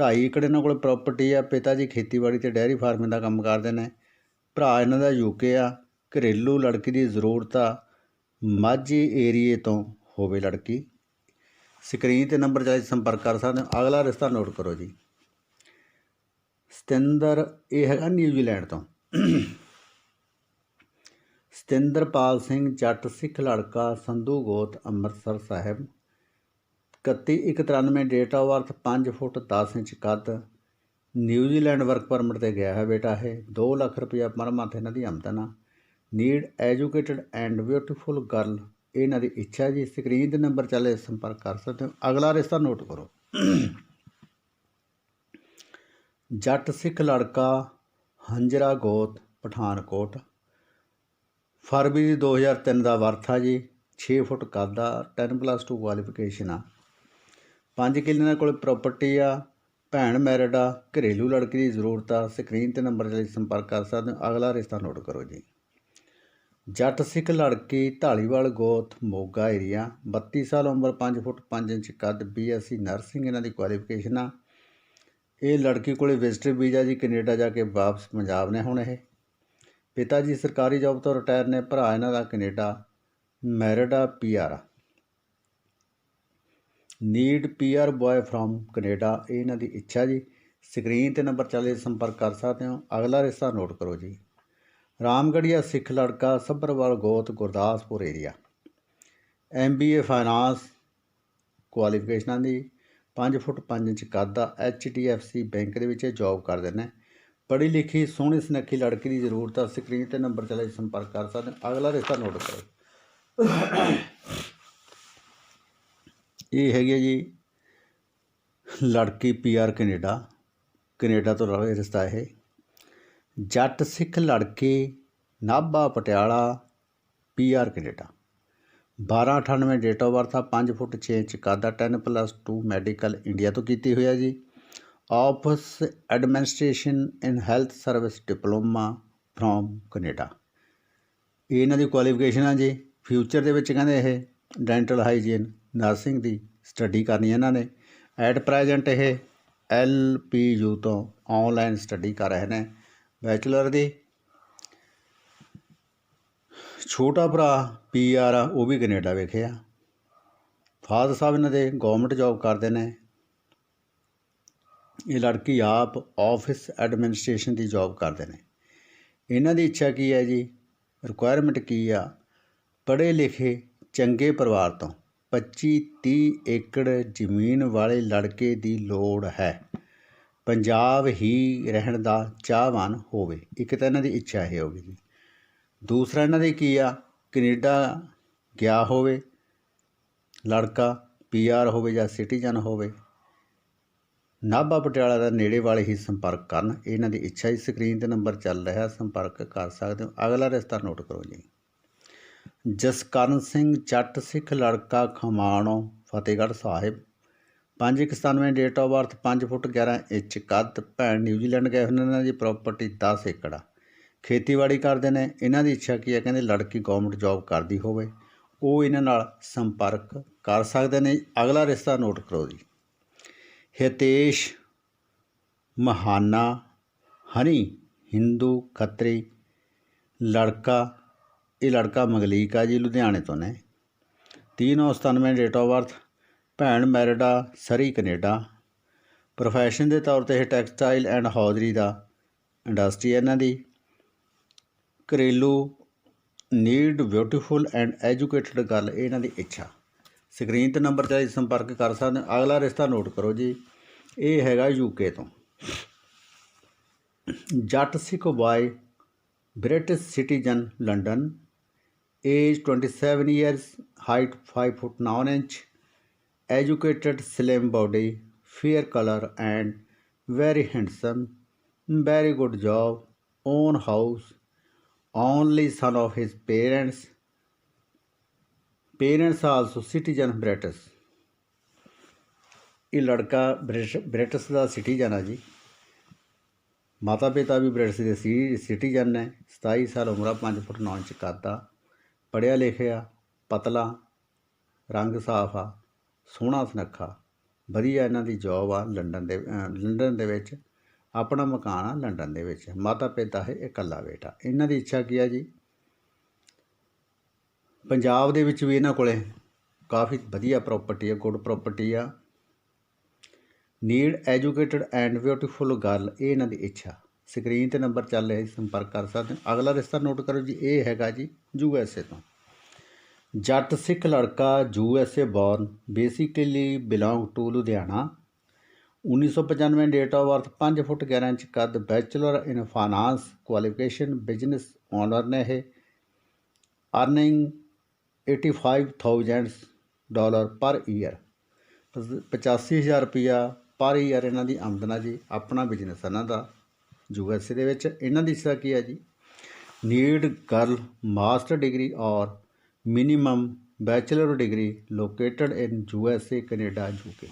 ਢਾਈ ਏਕੜ ਇਹਨਾਂ ਕੋਲ ਪ੍ਰਾਪਰਟੀ ਆ, ਪਿਤਾ ਜੀ ਖੇਤੀਬਾੜੀ ਤੇ ਡੈਰੀ ਫਾਰਮਿੰਗ ਦਾ ਕੰਮ ਕਰਦੇ ਨੇ। ਭਰਾ ਇਹਨਾਂ ਦਾ ਯੂਕੇ ਆ, ਘਰੇਲੂ ਲੜਕੀ ਦੀ ਜ਼ਰੂਰਤ ਆ, ਮਾਝੀ ਏਰੀਏ ਤੋਂ ਹੋਵੇ ਲੜਕੀ। ਸਕਰੀਨ ਤੇ ਨੰਬਰ ਚਾਹੇ ਸੰਪਰਕ ਕਰ ਸਕਦੇ ਹੋ। ਅਗਲਾ ਰਿਸ਼ਤਾ ਨੋਟ ਕਰੋ ਜੀ। ਸਤਿੰਦਰ, ਇਹ ਹੈਗਾ ਨਿਊਜ਼ੀਲੈਂਡ ਤੋਂ। ਸਤਿੰਦਰਪਾਲ ਸਿੰਘ ਜੱਟ ਸਿੱਖ ਲੜਕਾ ਸੰਧੂ ਗੋਤ Amritsar Sahib. 31 193 date of birth 5 foot 10 inch ਕੱਦ। ਨਿਊਜ਼ੀਲੈਂਡ ਵਰਕ ਪਰਮਿਟ ਤੇ ਗਿਆ ਹੈ ਬੇਟਾ ਇਹ। 2 ਲੱਖ ਰੁਪਇਆ ਪਰ ਮੰਥ ਇਹਨਾਂ ਦੀ ਆਮਦਨ ਆ। Need educated and beautiful girl ਇਹਨਾਂ ਦੀ ਇੱਛਾ ਜੀ। ਸਕਰੀਨ ਦੇ ਨੰਬਰ ਚੱਲੇ ਸੰਪਰਕ ਕਰ ਸਕਦੇ ਹੋ। ਅਗਲਾ ਰਿਸ਼ਤਾ ਨੋਟ ਕਰੋ। ਜੱਟ ਸਿੱਖ ਲੜਕਾ ਹੰਜਰਾ ਗੋਤ, ਪਠਾਨਕੋਟ। ਫਰਵਰੀ 2003 ਦਾ ਵਰਥਾ ਜੀ। 6 ਫੁੱਟ ਕੱਦ ਆ 10 ਪਲੱਸ 2 ਕੁਆਲੀਫਿਕੇਸ਼ਨ ਆ। 5 ਕਿੱਲੇ ਨਾਲ ਕੋਲ ਪ੍ਰਾਪਰਟੀ ਆ, ਭੈਣ ਮੈਰਿਡ ਆ, ਘਰੇਲੂ ਲੜਕੀ ਦੀ ਜ਼ਰੂਰਤ ਆ ਸਕਰੀਨ ਤੇ ਨੰਬਰ ਲਈ ਸੰਪਰਕ ਕਰ ਸਕਦੇ ਹੋ। ਅਗਲਾ ਰਿਸ਼ਤਾ ਨੋਟ ਕਰੋ ਜੀ। ਜੱਟ ਸਿੱਖ ਲੜਕੀ ਢਾਲੀਵਾਲ ਗੋਤ, ਮੋਗਾ ਏਰੀਆ 32 ਸਾਲ ਉਮਰ 5 ਫੁੱਟ 5 ਇੰਚ ਕੱਦ ਬੀਐਸਸੀ ਨਰਸਿੰਗ ਇਹਨਾਂ ਦੀ ਕੁਆਲੀਫਿਕੇਸ਼ਨ ਆ। ਇਹ ਲੜਕੀ ਕੋਲੇ ਵਿਜ਼ਟਰ ਵੀਜ਼ਾ ਜੀ, ਕੈਨੇਡਾ ਜਾ ਕੇ ਵਾਪਸ ਪੰਜਾਬ ਨੇ ਹੁਣ ਇਹ। ਪਿਤਾ ਜੀ ਸਰਕਾਰੀ ਜੌਬ ਤੋਂ ਰਿਟਾਇਰ ਨੇ ਭਰਾ ਇਹਨਾਂ ਦਾ ਕੈਨੇਡਾ, ਮੈਰਿਡ ਆ ਪੀਆਰ ਆ। Need PR boy from Canada, ਇਹ ਇਹਨਾਂ ਦੀ ਇੱਛਾ ਜੀ। ਸਕਰੀਨ ਤੇ ਨੰਬਰ ਚੱਲੇ ਸੰਪਰਕ ਕਰ ਸਕਦੇ ਹੋ। ਅਗਲਾ ਰਿਸ਼ਤਾ ਨੋਟ ਕਰੋ ਜੀ। ਰਾਮਗੜੀਆ ਸਿੱਖ ਲੜਕਾ ਸੱਭਰਵਾਲ ਗੋਤ, ਗੁਰਦਾਸਪੁਰ ਏਰੀਆ ਐਮਬੀਏ ਫਾਈਨਾਂਸ ਕੁਆਲੀਫਿਕੇਸ਼ਨਾਂ ਦੀ 5 ਫੁੱਟ 5 ਇੰਚ ਕੱਦ ਦਾ ਐਚਡੀਐਫਸੀ ਬੈਂਕ ਦੇ ਵਿੱਚ ਜੌਬ ਕਰਦੇ ਨੇ। ਪੜ੍ਹੀ ਲਿਖੀ ਸੋਹਣੀ ਸੁਨੱਖੀ ਲੜਕੀ ਦੀ ਜ਼ਰੂਰਤ ਆ, ਸਕਰੀਨ ਤੇ ਨੰਬਰ ਚੱਲੇ ਸੰਪਰਕ ਕਰ ਸਕਦੇ ਹੋ। ਅਗਲਾ ਰਿਸ਼ਤਾ ਨੋਟ ਕਰੋ। ਇਹ ਹੈਗੀ ਹੈ ਜੀ, ਲੜਕੀ ਪੀਆਰ ਕੈਨੇਡਾ। ਕੈਨੇਡਾ ਤੋਂ ਰਲੇ ਰਿਸ਼ਤਾ ਇਹ। ਜੱਟ ਸਿੱਖ ਲੜਕੀ Nabha Patiala PR Canada. 1298 date of birth ਆ 5 ਫੁੱਟ 6 ਇੰਚ ਕੱਦ ਦਾ 10 ਪਲੱਸ 2 ਮੈਡੀਕਲ ਇੰਡੀਆ ਤੋਂ ਕੀਤੀ ਹੋਈ ਹੈ ਜੀ। Office administration in health service diploma from Canada. ਇਹ ਇਹਨਾਂ ਦੀ ਕੁਆਲੀਫਿਕੇਸ਼ਨ ਆ ਜੀ। ਫਿਊਚਰ ਦੇ ਵਿੱਚ ਕਹਿੰਦੇ ਇਹ ਡੈਂਟਲ ਹਾਈਜੀਨ, ਨਰਸਿੰਗ ਦੀ ਸਟੱਡੀ ਕਰਨੀ ਇਹਨਾਂ ਨੇ। ਐਟ ਪ੍ਰੈਜ਼ੈਂਟ ਇਹ ਐਲ ਪੀ ਯੂ ਤੋਂ ਆਨਲਾਈਨ ਸਟੱਡੀ ਕਰ ਰਹੇ ਨੇ ਬੈਚਲਰ ਦੀ। ਛੋਟਾ ਭਰਾ ਪੀ ਆਰ ਆ, ਉਹ ਵੀ ਕੈਨੇਡਾ ਆ। ਫਾਦਰ ਸਾਹਿਬ ਇਹਨਾਂ ਦੇ ਗਵਰਨਮੈਂਟ ਜੌਬ ਕਰਦੇ ਨੇ। ਇਹ ਲੜਕੀ ਆਪ ਆਫਿਸ ਐਡਮਿਨਿਸਟ੍ਰੇਸ਼ਨ ਦੀ ਜੌਬ ਕਰਦੇ ਨੇ। ਇਹਨਾਂ ਦੀ ਇੱਛਾ ਕੀ ਹੈ ਜੀ? ਰਿਕੁਆਇਰਮੈਂਟ ਕੀ ਆ? ਪੜ੍ਹੇ ਲਿਖੇ ਚੰਗੇ ਪਰਿਵਾਰ ਤੋਂ 25 30 ਏਕੜ ਜ਼ਮੀਨ ਵਾਲੇ ਲੜਕੇ ਦੀ ਲੋੜ ਹੈ। ਪੰਜਾਬ ਹੀ ਰਹਿਣ ਦਾ ਚਾਹਵਾਨ ਹੋਵੇ। ਇੱਕ ਤਾਂ ਇਹਨਾਂ ਦੀ ਇੱਛਾ ਇਹ ਹੋਗੀ ਜੀ। ਦੂਸਰਾ ਇਹਨਾਂ ਦੀ ਕੀ ਆ? ਕੈਨੇਡਾ ਗਿਆ ਹੋਵੇ। ਲੜਕਾ ਪੀਆਰ ਹੋਵੇ ਜਾਂ ਸਿਟੀਜ਼ਨ ਹੋਵੇ। ਨਾਭਾ ਪਟਿਆਲਾ ਦਾ ਨੇੜੇ ਵਾਲੇ ਹੀ ਸੰਪਰਕ ਕਰਨ। ਇਹਨਾਂ ਦੀ ਇੱਛਾ ਹੀ ਸਕਰੀਨ ਤੇ ਨੰਬਰ ਚੱਲ ਰਿਹਾ। ਸੰਪਰਕ ਕਰ ਸਕਦੇ ਹੋ। ਅਗਲਾ ਰਿਸ਼ਤਾ ਨੋਟ ਕਰੋ ਜੀ। ਜਸਕਰਨ ਸਿੰਘ ਜੱਟ ਸਿੱਖ ਲੜਕਾ Khamanon, Fatehgarh Sahib. 591 date of birth 5 foot 11 inch ਕੱਦ। ਭੈਣ ਨਿਊਜ਼ੀਲੈਂਡ ਗਏ ਹੋਏ ਨੇ। ਜੀ ਪ੍ਰਾਪਰਟੀ 10 ਏਕੜ ਆ। ਖੇਤੀਬਾੜੀ ਕਰਦੇ ਨੇ। ਇਹਨਾਂ ਦੀ ਇੱਛਾ ਕੀ ਹੈ ਕਹਿੰਦੇ ਲੜਕੀ ਗਵਰਨਮੈਂਟ ਜੌਬ ਕਰਦੀ ਹੋਵੇ। ਉਹ ਇਹਨਾਂ ਨਾਲ ਸੰਪਰਕ ਕਰ ਸਕਦੇ ਨੇ। ਅਗਲਾ ਰਿਸ਼ਤਾ ਨੋਟ ਕਰੋ ਜੀ। ਹਿਤੇਸ਼ ਮਹਾਨਾ, ਹਨੀ, ਹਿੰਦੂ ਖੱਤਰੀ, ਲੜਕਾ, ਇਹ ਲੜਕਾ ਮੰਗਲੀਕ ਆ ਜੀ ਲੁਧਿਆਣੇ ਤੋਂ ਨੇ। 397 ਡੇਟ ਆਫ ਬਰਥ ਭੈਣ ਮੈਰਿਡਾ ਸਰੀ ਕੈਨੇਡਾ। ਪ੍ਰੋਫੈਸ਼ਨ ਦੇ ਤੌਰ ਤੇ ਇਹ ਟੈਕਸਟਾਈਲ ਐਂਡ ਹੌਜ਼ਰੀ ਦਾ ਇੰਡਸਟਰੀ ਹੈ ਇਹਨਾਂ ਦੀ। ਘਰੇਲੂ ਨੀਡ ਬਿਊਟੀਫੁਲ ਐਂਡ ਐਜੂਕੇਟਡ ਗੱਲ ਇਹਨਾਂ ਦੀ ਇੱਛਾ। ਸਕਰੀਨ ਤੇ ਨੰਬਰ ਤੇ ਸੰਪਰਕ ਕਰ ਸਕਦੇ ਹੋ ਅਗਲਾ ਰਿਸ਼ਤਾ ਨੋਟ ਕਰੋ ਜੀ ਇਹ ਹੈਗਾ ਯੂਕੇ ਤੋਂ Jatt Sikh boy British citizen London age 27 years height 5 foot 9 inch educated slim body fair colour and very handsome very good job own house only son of his parents parents also citizen British. ਇਹ ਲੜਕਾ ਬ੍ਰਿਟਿਸ਼ ਬ੍ਰਿਟਿਸ਼ ਦਾ ਸਿਟੀਜ਼ਨ ਆ ਜੀ। ਮਾਤਾ ਪਿਤਾ ਵੀ ਬ੍ਰਿਟਿਸ਼ ਦੇ ਸੀ, ਸਿਟੀਜ਼ਨ ਨੇ। 27 ਸਾਲ ਉਮਰ 5 ਫੁੱਟ 9 ਇੰਚ ਕੱਦ। ਆ ਪੜ੍ਹਿਆ ਲਿਖਿਆ, ਪਤਲਾ, ਰੰਗ ਸਾਫ਼ ਆ, ਸੋਹਣਾ ਸੁਨੱਖਾ। ਵਧੀਆ ਇਹਨਾਂ ਦੀ ਜੌਬ ਆ ਲੰਡਨ ਦੇ ਲੰਡਨ ਦੇ ਵਿੱਚ। ਆਪਣਾ ਮਕਾਨ ਆ ਲੰਡਨ ਦੇ ਵਿੱਚ। ਮਾਤਾ ਪਿਤਾ ਹੈ ਇਕੱਲਾ ਬੇਟਾ। ਇਹਨਾਂ ਦੀ ਇੱਛਾ ਕੀ ਆ ਜੀ? ਪੰਜਾਬ ਦੇ ਵਿੱਚ ਵੀ ਇਹਨਾਂ ਕੋਲੇ ਕਾਫੀ ਵਧੀਆ ਪ੍ਰਾਪਰਟੀ ਆ ਗੁੱਡ ਪ੍ਰਾਪਰਟੀ ਆ। Need educated and beautiful girl ਇਹ ਇਹਨਾਂ ਦੀ ਇੱਛਾ। ਸਕਰੀਨ ਤੇ ਨੰਬਰ ਚੱਲ ਰਿਹਾ ਜੀ, ਸੰਪਰਕ ਕਰ ਸਕਦੇ ਹੋ। ਅਗਲਾ ਰਿਸ਼ਤਾ ਨੋਟ ਕਰੋ ਜੀ, ਇਹ ਹੈਗਾ ਜੀ ਯੂ ਐਸ ਏ ਤੋਂ। ਜੱਟ ਸਿੱਖ ਲੜਕਾ U S A born basically belong to Ludhiana 1995 date of birth 5 foot 11 inch ਕੱਦ bachelor in finance qualification business owner ਨੇ ਇਹ। ਅਰਨਿੰਗ 85000 ਡਾਲਰ ਪਰ ਈਅਰ 85000 ਰੁਪਿਆ ਪਰ ਈਅਰ ਇਹਨਾਂ ਦੀ ਆਮਦਨ ਆ ਜੀ, ਆਪਣਾ ਬਿਜ਼ਨਸ ਇਹਨਾਂ ਦਾ। ਯੂ ਐੱਸ ਏ ਦੇ ਵਿੱਚ ਇਹਨਾਂ ਦੀ ਸਿੱਖਿਆ ਕੀ ਹੈ ਜੀ? Need girl master degree or minimum bachelor degree located in U S A Canada U K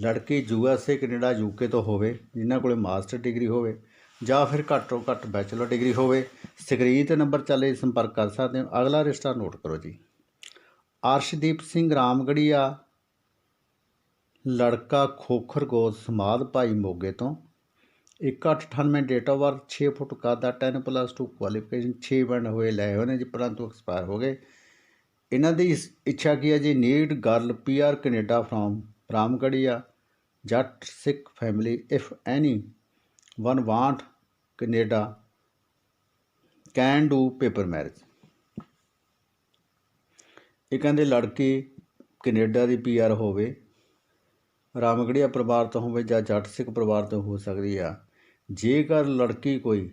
ਲੜਕੀ ਯੂਐਸਏ ਕੈਨੇਡਾ ਯੂਕੇ ਤੋਂ ਹੋਵੇ, ਜਿਨ੍ਹਾਂ ਕੋਲੇ ਮਾਸਟਰ ਡਿਗਰੀ ਹੋਵੇ, ਜਾਂ ਫਿਰ ਘੱਟ ਤੋਂ ਘੱਟ ਬੈਚਲਰ ਡਿਗਰੀ ਹੋਵੇ, ਸਕਰੀਨ ਤੇ ਨੰਬਰ ਚੱਲੇ ਸੰਪਰਕ ਕਰ ਸਕਦੇ ਹੋ। ਅਗਲਾ ਰਿਸ਼ਤਾ ਨੋਟ ਕਰੋ ਜੀ। ਅਰਸ਼ਦੀਪ ਸਿੰਘ ਰਾਮਗੜੀਆ, ਲੜਕਾ ਖੋਖਰ ਗੋਤ ਸਮਾਦ ਭਾਈ ਮੋਗੇ ਤੋਂ 1898 ਡੇਟ ਆਫ ਬਰਥ 6 ਫੁੱਟ ਕੱਦ ਆ 10 ਪਲੱਸ 2 ਕੁਆਲੀਫਿਕੇਸ਼ਨ 6 ਬਣ ਹੋਏ, ਲਏ ਹੋਏ ਨੇ ਜੀ, ਪਰੰਤੂ ਐਕਸਪਾਇਰ ਹੋ ਗਏ। ਇਹਨਾਂ ਦੀ ਇਸ- ਇੱਛਾ ਕੀ ਹੈ ਜੀ? Need girl PR Canada from Ramgarhia Jatt Sikh family if anyone want Canada can do paper marriage ਇਹ ਕਹਿੰਦੇ ਲੜਕੀ ਕੈਨੇਡਾ ਦੀ ਪੀਆਰ ਹੋਵੇ ਰਾਮਗੜੀਆ ਪਰਿਵਾਰ ਤੋਂ ਹੋਵੇ ਜਾਂ ਜੱਟ ਸਿੱਖ ਪਰਿਵਾਰ ਤੋਂ ਹੋ ਸਕਦੀ ਆ। ਜੇਕਰ ਲੜਕੀ ਕੋਈ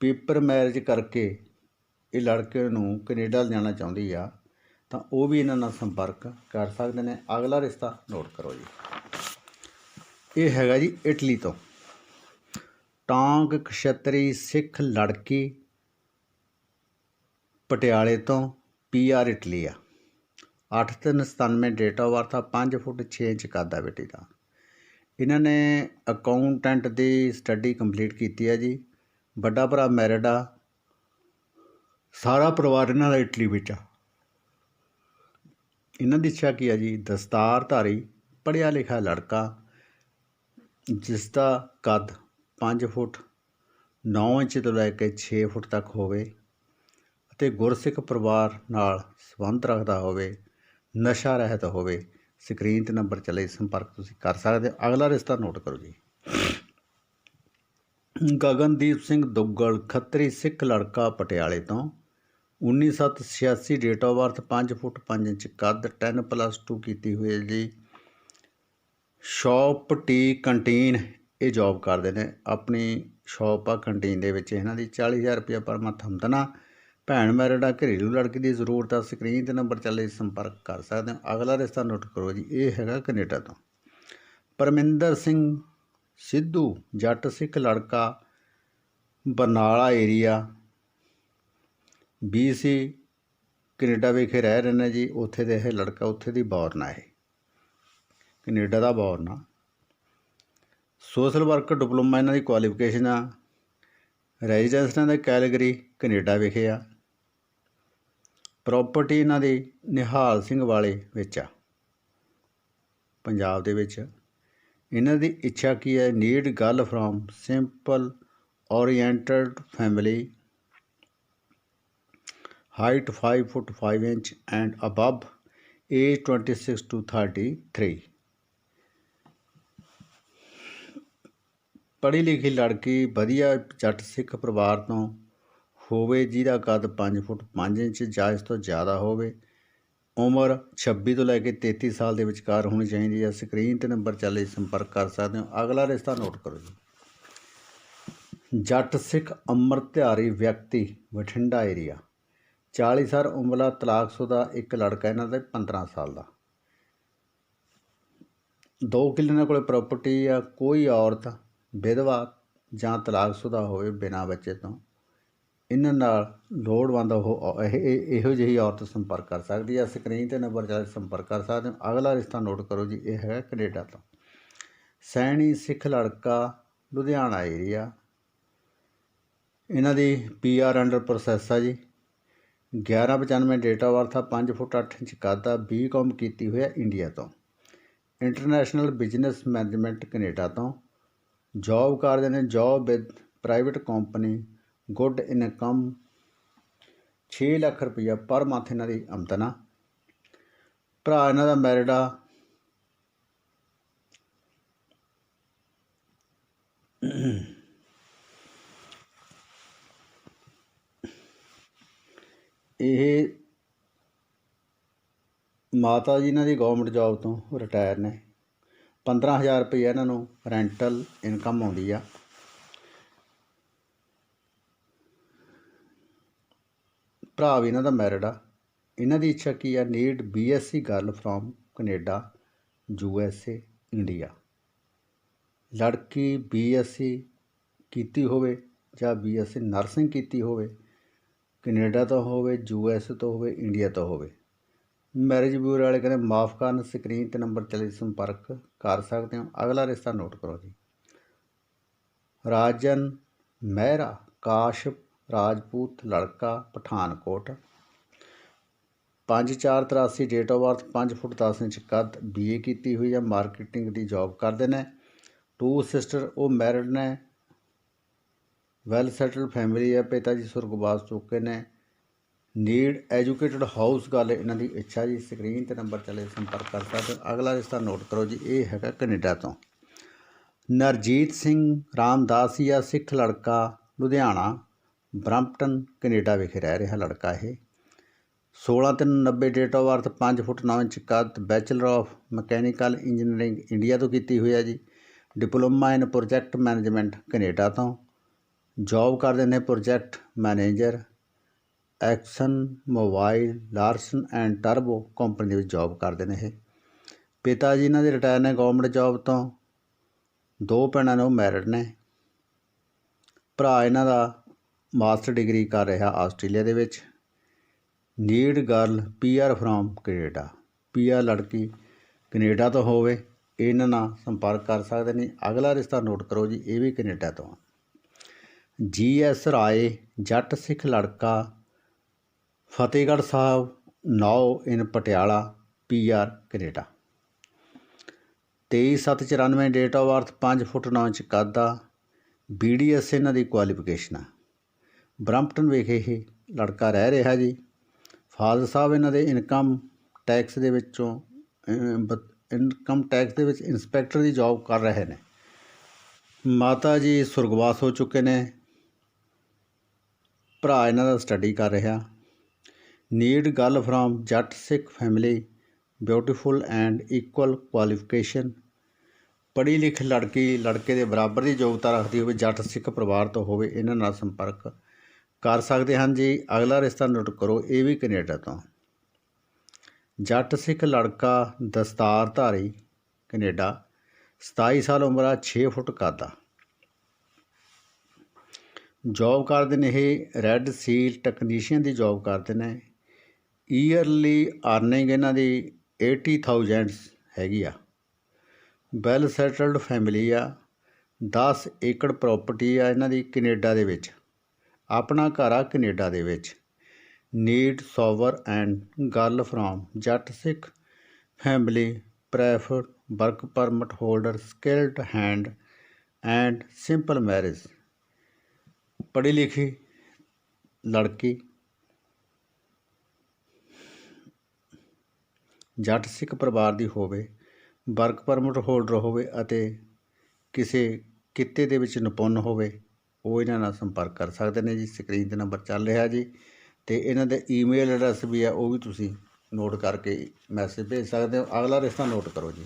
ਪੇਪਰ ਮੈਰਿਜ ਕਰਕੇ ਇਹ ਲੜਕੇ ਨੂੰ ਕੈਨੇਡਾ ਲਿਜਾਣਾ ਚਾਹੁੰਦੀ ਆ, ਤਾਂ ਉਹ ਵੀ ਇਹਨਾਂ ਨਾਲ ਸੰਪਰਕ ਕਰ ਸਕਦੇ ਨੇ। ਅਗਲਾ ਰਿਸ਼ਤਾ ਨੋਟ ਕਰੋ ਜੀ। ਇਹ ਹੈਗਾ ਜੀ ਇਟਲੀ ਤੋਂ। ਟਾਂਗ ਕਸ਼ਤਰੀ ਸਿੱਖ ਲੜਕੀ ਪਟਿਆਲੇ ਤੋਂ ਪੀਆਰ ਇਟਲੀ ਆ। 8397 ਡੇਟ ਆਫ ਬਰਥ ਆ 5 ਫੁੱਟ 6 ਇੰਚ ਕੱਦ ਆ ਬੇਟੀ ਦਾ। ਇਹਨਾਂ ਨੇ ਅਕਾਊਂਟੈਂਟ ਦੀ ਸਟੱਡੀ ਕੰਪਲੀਟ ਕੀਤੀ ਹੈ ਜੀ। ਵੱਡਾ ਭਰਾ ਮੈਰਿਡ ਆ। ਸਾਰਾ ਪਰਿਵਾਰ ਇਹਨਾਂ ਦਾ ਇਟਲੀ ਵਿੱਚ ਆ। ਇਹਨਾਂ ਦੀ ਇੱਛਾ ਕੀ ਆ ਜੀ? ਦਸਤਾਰਧਾਰੀ ਪੜ੍ਹਿਆ ਲਿਖਿਆ ਲੜਕਾ ਜਿਸ ਦਾ ਕੱਦ 5 ਫੁੱਟ 9 ਇੰਚ ਤੋਂ ਲੈ ਕੇ 6 ਫੁੱਟ ਤੱਕ ਹੋਵੇ। ਅਤੇ ਗੁਰਸਿੱਖ ਪਰਿਵਾਰ ਨਾਲ ਸੰਬੰਧ ਰੱਖਦਾ ਹੋਵੇ, ਨਸ਼ਾ ਰਹਿਤ ਹੋਵੇ, ਸਕਰੀਨ ਤੇ ਨੰਬਰ ਚਲੇ ਸੰਪਰਕ ਤੁਸੀਂ ਕਰ ਸਕਦੇ ਹੋ। ਅਗਲਾ ਰਿਸ਼ਤਾ ਨੋਟ ਕਰੋ ਜੀ। ਗਗਨਦੀਪ ਸਿੰਘ ਦੁੱਗਲ, ਖੱਤਰੀ ਸਿੱਖ ਲੜਕਾ ਪਟਿਆਲੇ ਤੋਂ 19786 date of birth 5 foot 5 inch ਕੱਦ 10 ਪਲੱਸ 2 ਕੀਤੀ ਹੋਈ ਹੈ ਜੀ। ਸ਼ਾਪ ਟੀ ਕੰਟੀਨ ਇਹ ਜੌਬ ਕਰਦੇ ਨੇ। ਆਪਣੀ ਸ਼ਾਪ ਆ ਕੰਟੀਨ ਦੇ ਵਿੱਚ ਇਹਨਾਂ ਦੀ 40000 ਰੁਪਏ ਪਰ ਮੰਥ ਆਮਦਨ ਭੈਣ ਮੈਰਿਡ ਆ ਘਰੇਲੂ ਲੜਕੀ ਦੀ ਜ਼ਰੂਰਤ ਆ ਸਕਰੀਨ ਤੇ ਨੰਬਰ ਚੱਲੇ ਸੰਪਰਕ ਕਰ ਸਕਦੇ ਹੋ। ਅਗਲਾ ਰਿਸ਼ਤਾ ਨੋਟ ਕਰੋ ਜੀ, ਇਹ ਹੈਗਾ ਕੈਨੇਡਾ ਤੋਂ। ਪਰਮਿੰਦਰ ਸਿੰਘ ਸਿੱਧੂ, ਜੱਟ ਸਿੱਖ ਲੜਕਾ, ਬਰਨਾਲਾ ਏਰੀਆ ਬੀਸੀ ਕੈਨੇਡਾ ਵਿਖੇ ਰਹਿ ਰਹੇ ਨੇ ਜੀ। ਉੱਥੇ ਦੇ ਇਹ ਲੜਕਾ, ਉੱਥੇ ਦੀ ਬੌਰਨ ਆ ਇਹ। ਕੈਨੇਡਾ ਦਾ ਬੌਰਨ ਆ ਸੋਸ਼ਲ ਵਰਕ ਡਿਪਲੋਮਾ ਇਹਨਾਂ ਦੀ ਕੁਆਲੀਫਿਕੇਸ਼ਨ ਆ। ਰੈਜ਼ੀਡੈਂਸ ਇਹਨਾਂ ਦਾ ਕੈਲਗਰੀ ਕੈਨੇਡਾ ਵਿਖੇ ਆ। ਪ੍ਰੋਪਰਟੀ ਇਹਨਾਂ ਦੀ ਨਿਹਾਲ ਸਿੰਘ ਵਾਲੇ ਵਿੱਚ ਆ। ਪੰਜਾਬ ਦੇ ਵਿੱਚ। ਇਹਨਾਂ ਦੀ ਇੱਛਾ ਕੀ ਹੈ? Need girl from simple oriented family, height 5 foot 5 inch and above, age 26 to 33 ਪੜ੍ਹੀ ਲਿਖੀ ਲੜਕੀ, ਵਧੀਆ ਜੱਟ ਸਿੱਖ ਪਰਿਵਾਰ ਤੋਂ ਹੋਵੇ, ਜਿਹਦਾ ਕੱਦ 5 ਫੁੱਟ 5 ਇੰਚ ਜਾਂ ਇਸ ਤੋਂ ਜ਼ਿਆਦਾ ਹੋਵੇ, ਉਮਰ 26 ਤੋਂ ਲੈ ਕੇ 33 ਸਾਲ ਦੇ ਵਿਚਕਾਰ ਹੋਣੀ ਚਾਹੀਦੀ ਹੈ। ਸਕਰੀਨ ਤੇ ਨੰਬਰ ਚੱਲੇ ਸੰਪਰਕ ਕਰ ਸਕਦੇ ਹੋ। ਅਗਲਾ ਰਿਸ਼ਤਾ ਨੋਟ ਕਰੋ ਜੀ। ਜੱਟ ਸਿੱਖ ਅੰਮ੍ਰਿਤਧਾਰੀ ਵਿਅਕਤੀ, ਬਠਿੰਡਾ ਏਰੀਆ 40 ਸਾਲ ਉਮਲਾ ਤਲਾਕਸ਼ੁਦਾ ਇੱਕ ਲੜਕਾ ਇਹਨਾਂ ਦਾ 15 ਸਾਲ ਦਾ। ਦੋ ਕਿੱਲੇ ਇਹਨਾਂ ਕੋਲੇ ਪ੍ਰਾਪਰਟੀ ਆ, ਕੋਈ ਔਰਤ, ਵਿਧਵਾ ਜਾਂ ਤਲਾਕਸ਼ੁਦਾ ਹੋਵੇ ਬਿਨਾਂ ਬੱਚੇ ਤੋਂ। ਇਹਨਾਂ ਨਾਲ ਲੋੜਵੰਦ ਉਹ ਇਹ, ਇਹ- ਇਹੋ ਜਿਹੀ ਔਰਤ ਸੰਪਰਕ ਕਰ ਸਕਦੀ ਹੈ ਸਕਰੀਨ ਤੇ ਨੰਬਰ ਚੱਲ ਸੰਪਰਕ ਕਰ ਸਕਦੇ ਹੋ। ਅਗਲਾ ਰਿਸ਼ਤਾ ਨੋਟ ਕਰੋ ਜੀ, ਇਹ ਹੈ ਕੈਨੇਡਾ ਤੋਂ। ਸੈਣੀ ਸਿੱਖ ਲੜਕਾ ਲੁਧਿਆਣਾ ਏਰੀਆ ਇਹਨਾਂ ਦੀ ਪੀਆਰ ਅੰਡਰ ਪ੍ਰੋਸੈਸ ਆ ਜੀ। 1195 ਡੇਟ ਆਫ ਬਰਥ ਆ 5 ਫੁੱਟ 8 ਇੰਚ ਕੱਦ ਆ ਬੀਕਾਮ ਕੀਤੀ ਹੋਈ ਹੈ ਇੰਡੀਆ ਤੋਂ। ਇੰਟਰਨੈਸ਼ਨਲ ਬਿਜ਼ਨਸ ਮੈਨੇਜਮੈਂਟ ਕੈਨੇਡਾ ਤੋਂ। ਜੌਬ ਕਰਦੇ ਨੇ job with private company good income 6 lakh ਰੁਪਈਆ ਪਰ ਮੰਥ ਇਹਨਾਂ ਦੀ ਆਮਦਨ ਆ। ਭਰਾ ਇਹਨਾਂ ਦਾ ਮੈਰਿਡ ਆ। ਇਹ ਮਾਤਾ ਜੀ ਇਹਨਾਂ ਦੀ ਗਵਰਨਮੈਂਟ ਜੌਬ ਤੋਂ ਰਿਟਾਇਰ ਨੇ। 15000 ਰੁਪਏ ਇਹਨਾਂ ਨੂੰ ਰੈਂਟਲ ਇਨਕਮ ਆਉਂਦੀ ਆ। ਭਰਾ ਵੀ ਇਹਨਾਂ ਦਾ ਮੈਰਿਡ ਆ। ਇਹਨਾਂ ਦੀ ਇੱਛਾ ਕੀ ਆ? Need BSc girl from Canada A India ਲੜਕੀ ਬੀਐਸਸੀ ਕੀਤੀ ਹੋਵੇ ਜਾਂ ਬੀਐਸਸੀ ਨਰਸਿੰਗ ਕੀਤੀ ਹੋਵੇ ਕੈਨੇਡਾ ਤੋਂ ਹੋਵੇ ਯੂਐਸ ਤੋਂ ਹੋਵੇ ਇੰਡੀਆ ਤੋਂ ਹੋਵੇ। ਮੈਰਿਜ ਬਿਊਰੋ ਵਾਲੇ ਕਹਿੰਦੇ, ਮਾਫ ਕਰਨ ਸਕਰੀਨ ਤੇ ਨੰਬਰ ਚਲੇ ਸੰਪਰਕ ਕਰ ਸਕਦੇ ਹੋ। ਅਗਲਾ ਰਿਸ਼ਤਾ ਨੋਟ ਕਰੋ ਜੀ। ਰਾਜਨ ਮਹਿਰਾ, ਕਾਸ਼ਪ ਰਾਜਪੂਤ, ਲੜਕਾ, Pathankot. 5483 date of birth 5 foot 10 inch ਕੱਦ ਬੀਏ ਕੀਤੀ ਹੋਈ ਹੈ ਮਾਰਕੀਟਿੰਗ ਦੀ ਜੌਬ ਕਰਦੇ ਨੇ। ਟੂ ਸਿਸਟਰ ਉਹ ਮੈਰਿਡ ਨੇ। ਵੈਲ ਸੈਟਲਡ ਫੈਮਿਲੀ ਹੈ, ਪਿਤਾ ਜੀ ਸੁਰਗਵਾਸ ਚੁੱਕੇ ਨੇ। ਨੀਡ ਐਜੂਕੇਟਡ ਹਾਊਸ ਗੱਲ ਇਹਨਾਂ ਦੀ ਇੱਛਾ ਜੀ ਸਕਰੀਨ ਤੇ ਨੰਬਰ ਚਲੇ, ਸੰਪਰਕ ਕਰ ਸਕਦੇ ਅਗਲਾ ਰਿਸ਼ਤਾ ਨੋਟ ਕਰੋ ਜੀ, ਇਹ ਹੈਗਾ ਕੈਨੇਡਾ ਤੋਂ। ਨਰਜੀਤ ਸਿੰਘ ਰਾਮਦਾਸੀਆ ਸਿੱਖ ਲੜਕਾ, ਲੁਧਿਆਣਾ। ਬ੍ਰੈਂਪਟਨ, ਕੈਨੇਡਾ ਵਿਖੇ ਰਹਿ ਰਿਹਾ ਲੜਕਾ ਇਹ। 16/3/90 date of birth 5 foot 9 inch ਕੱਦ bachelor of mechanical engineering India ਤੋਂ ਕੀਤੀ ਹੋਈ ਹੈ ਜੀ। Diploma in project management Canada ਤੋਂ। ਜੌਬ ਕਰਦੇ ਨੇ project manager Exxon Mobil Larsen and turbo company ਦੇ ਵਿੱਚ ਜੌਬ ਕਰਦੇ ਨੇ ਇਹ। ਪਿਤਾ ਜੀ ਇਹਨਾਂ ਦੇ ਰਿਟਾਇਰ ਨੇ ਗਵਰਨਮੈਂਟ ਜੌਬ ਤੋਂ। ਦੋ ਭੈਣਾਂ ਨੇ ਉਹ ਮੈਰਿਡ ਨੇ। ਭਰਾ ਇਹਨਾਂ ਦਾ ਮਾਸਟਰ ਡਿਗਰੀ ਕਰ ਰਿਹਾ ਆਸਟ੍ਰੇਲੀਆ ਦੇ ਵਿੱਚ। Need girl PR from Canada. PR ਲੜਕੀ ਕੈਨੇਡਾ ਤੋਂ ਹੋਵੇ, ਇਹਨਾਂ ਨਾਲ ਸੰਪਰਕ ਕਰ ਸਕਦੇ ਨੇ। ਅਗਲਾ ਰਿਸ਼ਤਾ ਨੋਟ ਕਰੋ ਜੀ, ਇਹ ਵੀ ਕੈਨੇਡਾ ਤੋਂ ਜੀ ਐਸ ਰਾਏ, ਜੱਟ ਸਿੱਖ ਲੜਕਾ, Fatehgarh Sahib, now in Patiala, PR Canada. 23794 date of birth 5 foot 9 inch ਕੱਦ ਦਾ ਬੀਡੀਐਸ ਇਹਨਾਂ ਦੀ ਕੁਆਲੀਫਿਕੇਸ਼ਨ ਆ। ਬ੍ਰੈਂਪਟਨ ਵਿਖੇ ਇਹ ਲੜਕਾ ਰਹਿ ਰਿਹਾ ਜੀ। ਫਾਦਰ ਸਾਹਿਬ ਇਹਨਾਂ ਦੇ ਇਨਕਮ ਟੈਕਸ ਦੇ ਵਿੱਚੋਂ ਇਨਕਮ ਟੈਕਸ ਦੇ ਵਿੱਚ ਇਨਸਪੈਕਟਰ ਦੀ ਜੌਬ ਕਰ ਰਹੇ ਨੇ। ਮਾਤਾ ਜੀ ਸੁਰਗਵਾਸ ਹੋ ਚੁੱਕੇ ਨੇ। ਭਰਾ ਇਹਨਾਂ ਦਾ ਸਟੱਡੀ ਕਰ ਰਿਹਾ। Need girl from Jatt Sikh family beautiful and equal qualification ਪੜ੍ਹੀ ਲਿਖ ਲੜਕੀ, ਲੜਕੇ ਦੇ ਬਰਾਬਰ ਦੀ ਯੋਗਤਾ ਰੱਖਦੀ ਹੋਵੇ, ਜੱਟ ਸਿੱਖ ਪਰਿਵਾਰ ਤੋਂ ਹੋਵੇ, ਇਹਨਾਂ ਨਾਲ ਸੰਪਰਕ ਕਰ ਸਕਦੇ ਹਨ ਜੀ। ਅਗਲਾ ਰਿਸ਼ਤਾ ਨੋਟ ਕਰੋ, ਇਹ ਵੀ ਕੈਨੇਡਾ ਤੋਂ। ਜੱਟ ਸਿੱਖ ਲੜਕਾ ਦਸਤਾਰਧਾਰੀ, ਕੈਨੇਡਾ 27 ਸਾਲ ਉਮਰ ਆ 6 ਫੁੱਟ ਕਾਦਾ। ਆ ਜੌਬ ਕਰਦੇ ਨੇ ਇਹ, ਰੈੱਡ ਸੀਲ ਟੈਕਨੀਸ਼ੀਅਨ ਦੀ ਜੌਬ ਕਰਦੇ ਨੇ। ਈਅਰਲੀ ਅਰਨਿੰਗ ਇਹਨਾਂ ਦੀ 80000 ਹੈਗੀ ਆ। ਵੈਲ ਸੈਟਲਡ ਫੈਮਿਲੀ ਆ। 10 ਏਕੜ ਪ੍ਰਾਪਰਟੀ ਆ ਇਹਨਾਂ ਦੀ ਕੈਨੇਡਾ ਦੇ ਵਿੱਚ। ਆਪਣਾ ਘਰ ਆ ਕੈਨੇਡਾ ਦੇ ਵਿੱਚ। Need sober and girl from Jatt Sikh family prefer work permit holder skilled hand and simple marriage. ਪੜ੍ਹੀ ਲਿਖੀ ਲੜਕੀ ਜੱਟ ਸਿੱਖ ਪਰਿਵਾਰ ਦੀ ਹੋਵੇ, ਵਰਕ ਪਰਮਿਟ ਹੋਲਡਰ ਹੋਵੇ ਅਤੇ ਕਿਸੇ ਕਿੱਤੇ ਦੇ ਵਿੱਚ ਨਿਪੁੰਨ ਹੋਵੇ ਉਹ ਇਹਨਾਂ ਨਾਲ ਸੰਪਰਕ ਕਰ ਸਕਦੇ ਨੇ ਜੀ, ਸਕਰੀਨ ਤੇ ਨੰਬਰ ਚੱਲ ਰਿਹਾ ਜੀ। ਤੇ ਇਹਨਾਂ ਦੇ ਈਮੇਲ ਐਡਰੈਸ ਵੀ ਆ, ਉਹ ਵੀ ਤੁਸੀਂ ਨੋਟ ਕਰਕੇ ਮੈਸੇਜ ਭੇਜ ਸਕਦੇ ਹੋ। ਅਗਲਾ ਰਿਸ਼ਤਾ ਨੋਟ ਕਰੋ ਜੀ।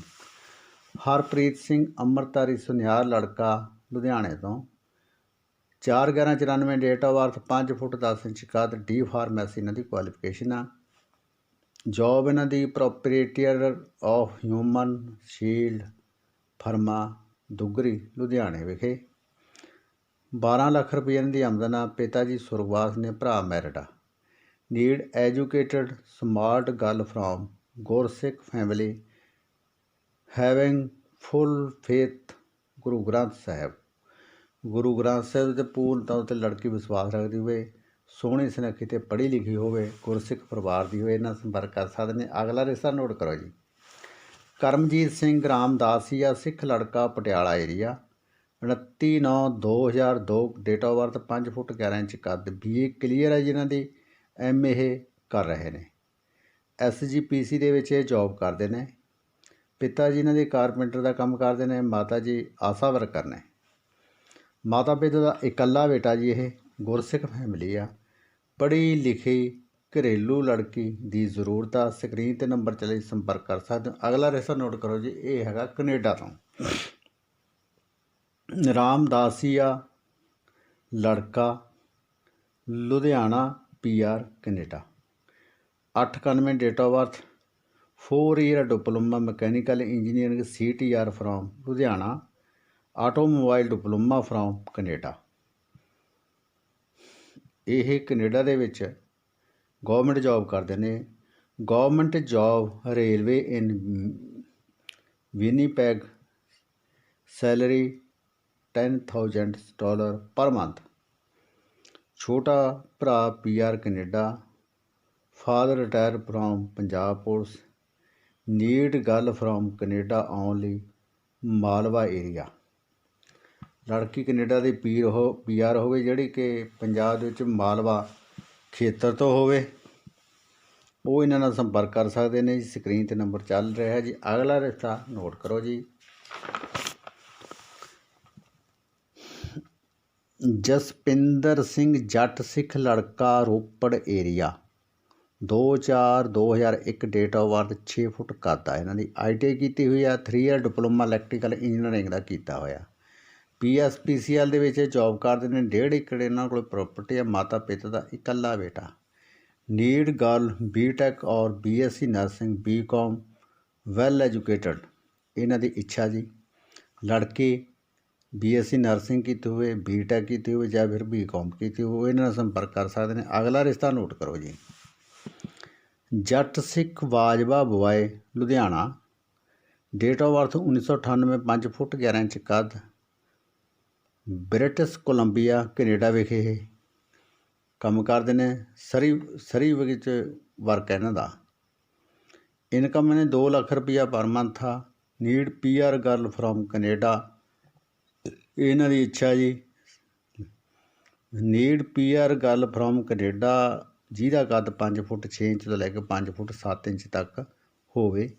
ਹਰਪ੍ਰੀਤ ਸਿੰਘ ਅੰਮ੍ਰਿਤਾਰੀ ਸੁਨਿਆਰ, ਲੜਕਾ, ਲੁਧਿਆਣੇ ਤੋਂ। 4/11/94 date of birth 5 foot 10 inch ਕੱਦ ਡੀ ਫਾਰਮੇਸੀ ਇਹਨਾਂ ਦੀ ਕੁਆਲੀਫਿਕੇਸ਼ਨ ਆ। ਜੌਬ ਇਹਨਾਂ ਦੀ proprietor of human shield pharma Dugri, ਲੁਧਿਆਣੇ ਵਿਖੇ। 12 ਲੱਖ ਰੁਪਏ ਦੀ ਆਮਦਨ ਆ ਪਿਤਾ ਜੀ ਸੁਰਗਵਾਸ ਨੇ ਭਰਾ ਮੈਰਿਡ ਆ need educated smart girl from Gursikh family, having full faith Guru Granth Sahib. Guru Granth Sahib ਦੇ ਪੂਰਨ ਤੌਰ ਤੇ ਲੜਕੀ ਵਿਸ਼ਵਾਸ ਰੱਖਦੀ ਹੋਵੇ, ਸੋਹਣੀ ਸੁਨੱਖੀ ਤੇ ਪੜ੍ਹੀ ਲਿਖੀ ਹੋਵੇ, ਗੁਰਸਿੱਖ ਪਰਿਵਾਰ ਦੀ ਹੋਵੇ, ਇਹਨਾਂ ਸੰਪਰਕ ਕਰ ਸਕਦੇ ਨੇ। ਅਗਲਾ ਰਿਸ਼ਤਾ ਨੋਟ ਕਰੋ ਜੀ। ਕਰਮਜੀਤ ਸਿੰਘ ਰਾਮਦਾਸੀਆ ਸਿੱਖ ਲੜਕਾ Patiala area 29/9/2002 date of birth ਪੰਜ ਫੁੱਟ 11 ਇੰਚ ਕੱਦ ਬੀਏ ਕਲੀਅਰ ਹੈ ਜਿਨ੍ਹਾਂ ਦੀ ਐਮ ਇਹ ਕਰ ਰਹੇ ਨੇ। ਐੱਸ ਜੀ ਪੀ ਸੀ ਦੇ ਵਿੱਚ ਇਹ ਜੌਬ ਕਰਦੇ ਨੇ। ਪਿਤਾ ਜੀ ਇਹਨਾਂ ਦੇ ਕਾਰਪੈਂਟਰ ਦਾ ਕੰਮ ਕਰਦੇ ਨੇ, ਮਾਤਾ ਜੀ ਆਸਾ ਵਰਕਰ ਨੇ। ਮਾਤਾ ਪਿਤਾ ਦਾ ਇਕੱਲਾ ਬੇਟਾ ਜੀ ਇਹ ਗੁਰਸਿੱਖ ਫੈਮਿਲੀ ਆ। ਪੜ੍ਹੀ ਲਿਖੀ ਘਰੇਲੂ ਲੜਕੀ ਦੀ ਜ਼ਰੂਰਤ ਆ ਸਕਰੀਨ ਤੇ ਨੰਬਰ ਚਲੇ ਸੰਪਰਕ ਕਰ ਸਕਦੇ ਹੋ। ਅਗਲਾ ਰਿਸ਼ਤਾ ਨੋਟ ਕਰੋ ਜੀ, ਇਹ ਹੈਗਾ ਕੈਨੇਡਾ ਤੋਂ। ਰਾਮਦਾਸੀਆ, ਲੜਕਾ, Ludhiana PR Canada. 891 date of birth 4 year diploma mechanical engineering CTR from Ludhiana automobile diploma from Canada. ਇਹ ਕੈਨੇਡਾ ਦੇ ਵਿੱਚ ਗਵਰਨਮੈਂਟ ਜੌਬ ਕਰਦੇ ਨੇ। Government job railway in Winnipeg salary 10000 dollar per month ਛੋਟਾ ਭਰਾ PR Canada father retire from Punjab police need girl from Canada only Malwa area ਲੜਕੀ ਕੈਨੇਡਾ ਦੀ ਪੀਰ ਹੋ ਪੀਆਰ ਹੋਵੇ ਜਿਹੜੀ ਕਿ ਪੰਜਾਬ ਦੇ ਵਿੱਚ ਮਾਲਵਾ ਖੇਤਰ ਤੋਂ ਹੋਵੇ, ਉਹ ਇਹਨਾਂ ਨਾਲ ਸੰਪਰਕ ਕਰ ਸਕਦੇ ਨੇ ਜੀ ਸਕਰੀਨ ਤੇ ਨੰਬਰ ਚੱਲ ਰਿਹਾ ਜੀ, ਅਗਲਾ ਰਿਸ਼ਤਾ ਨੋਟ ਕਰੋ ਜੀ। ਜਸਪਿੰਦਰ ਸਿੰਘ ਜੱਟ ਸਿੱਖ ਲੜਕਾ Ropar area 24 2001 date of birth 6 foot ਕੱਦ ਆ। ਇਹਨਾਂ ਦੀ ਆਈਟੀਆਈ ਕੀਤੀ ਹੋਈ ਆ। 3 ਇਅਰ ਡਿਪਲੋਮਾ ਇਲੈਕਟ੍ਰੀਕਲ ਇੰਜੀਨੀਅਰਿੰਗ ਦਾ ਕੀਤਾ ਹੋਇਆ। ਪੀਐਸਪੀਸੀਐਲ ਦੇ ਵਿੱਚ ਜੌਬ ਕਰਦੇ ਨੇ। ਡੇਢ ਏਕੜ ਇਹਨਾਂ ਕੋਲ ਪ੍ਰਾਪਰਟੀ ਆ। ਮਾਤਾ ਪਿਤਾ ਦਾ ਇਕੱਲਾ ਬੇਟਾ। Need girl BTech or BSc nursing BCom well educated ਇਹਨਾਂ ਦੀ ਇੱਛਾ ਜੀ। ਲੜਕੇ ਬੀਐਸਸੀ ਨਰਸਿੰਗ ਕੀਤੀ ਹੋਵੇ ਬੀਟੈਕ ਕੀਤੀ ਹੋਵੇ ਜਾਂ ਫਿਰ ਬੀਕਾਮ ਕੀਤੀ ਹੋਵੇ, ਇਹਨਾਂ ਨਾਲ ਸੰਪਰਕ ਕਰ ਸਕਦੇ ਨੇ। ਅਗਲਾ ਰਿਸ਼ਤਾ ਨੋਟ ਕਰੋ ਜੀ। Jatt Sikh Bajwa boy, Ludhiana. Date of birth 1998 5 foot 11 inch ਕੱਦ। ਬ੍ਰਿਟਿਸ਼ ਕੋਲੰਬੀਆ ਕੈਨੇਡਾ ਵਿਖੇ ਇਹ। ਕੰਮ ਕਰਦੇ ਨੇ, ਸਰੀ ਸਰੀ ਵਿੱਚ ਵਰਕ ਹੈ ਇਹਨਾਂ ਦਾ। ਇਨਕਮ ਇਹਨੇ 2 ਲੱਖ ਰੁਪਈਆ ਪਰ ਮੰਥ ਆ। Need PR girl from Canada ਇਹਨਾਂ ਦੀ ਇੱਛਾ ਜੀ। Need PR girl from Canada ਜਿਹਦਾ ਕੱਦ 5 ਫੁੱਟ 6 ਇੰਚ ਤੋਂ ਲੈ ਕੇ 5 ਫੁੱਟ 7 ਇੰਚ ਤੱਕ ਹੋਵੇ।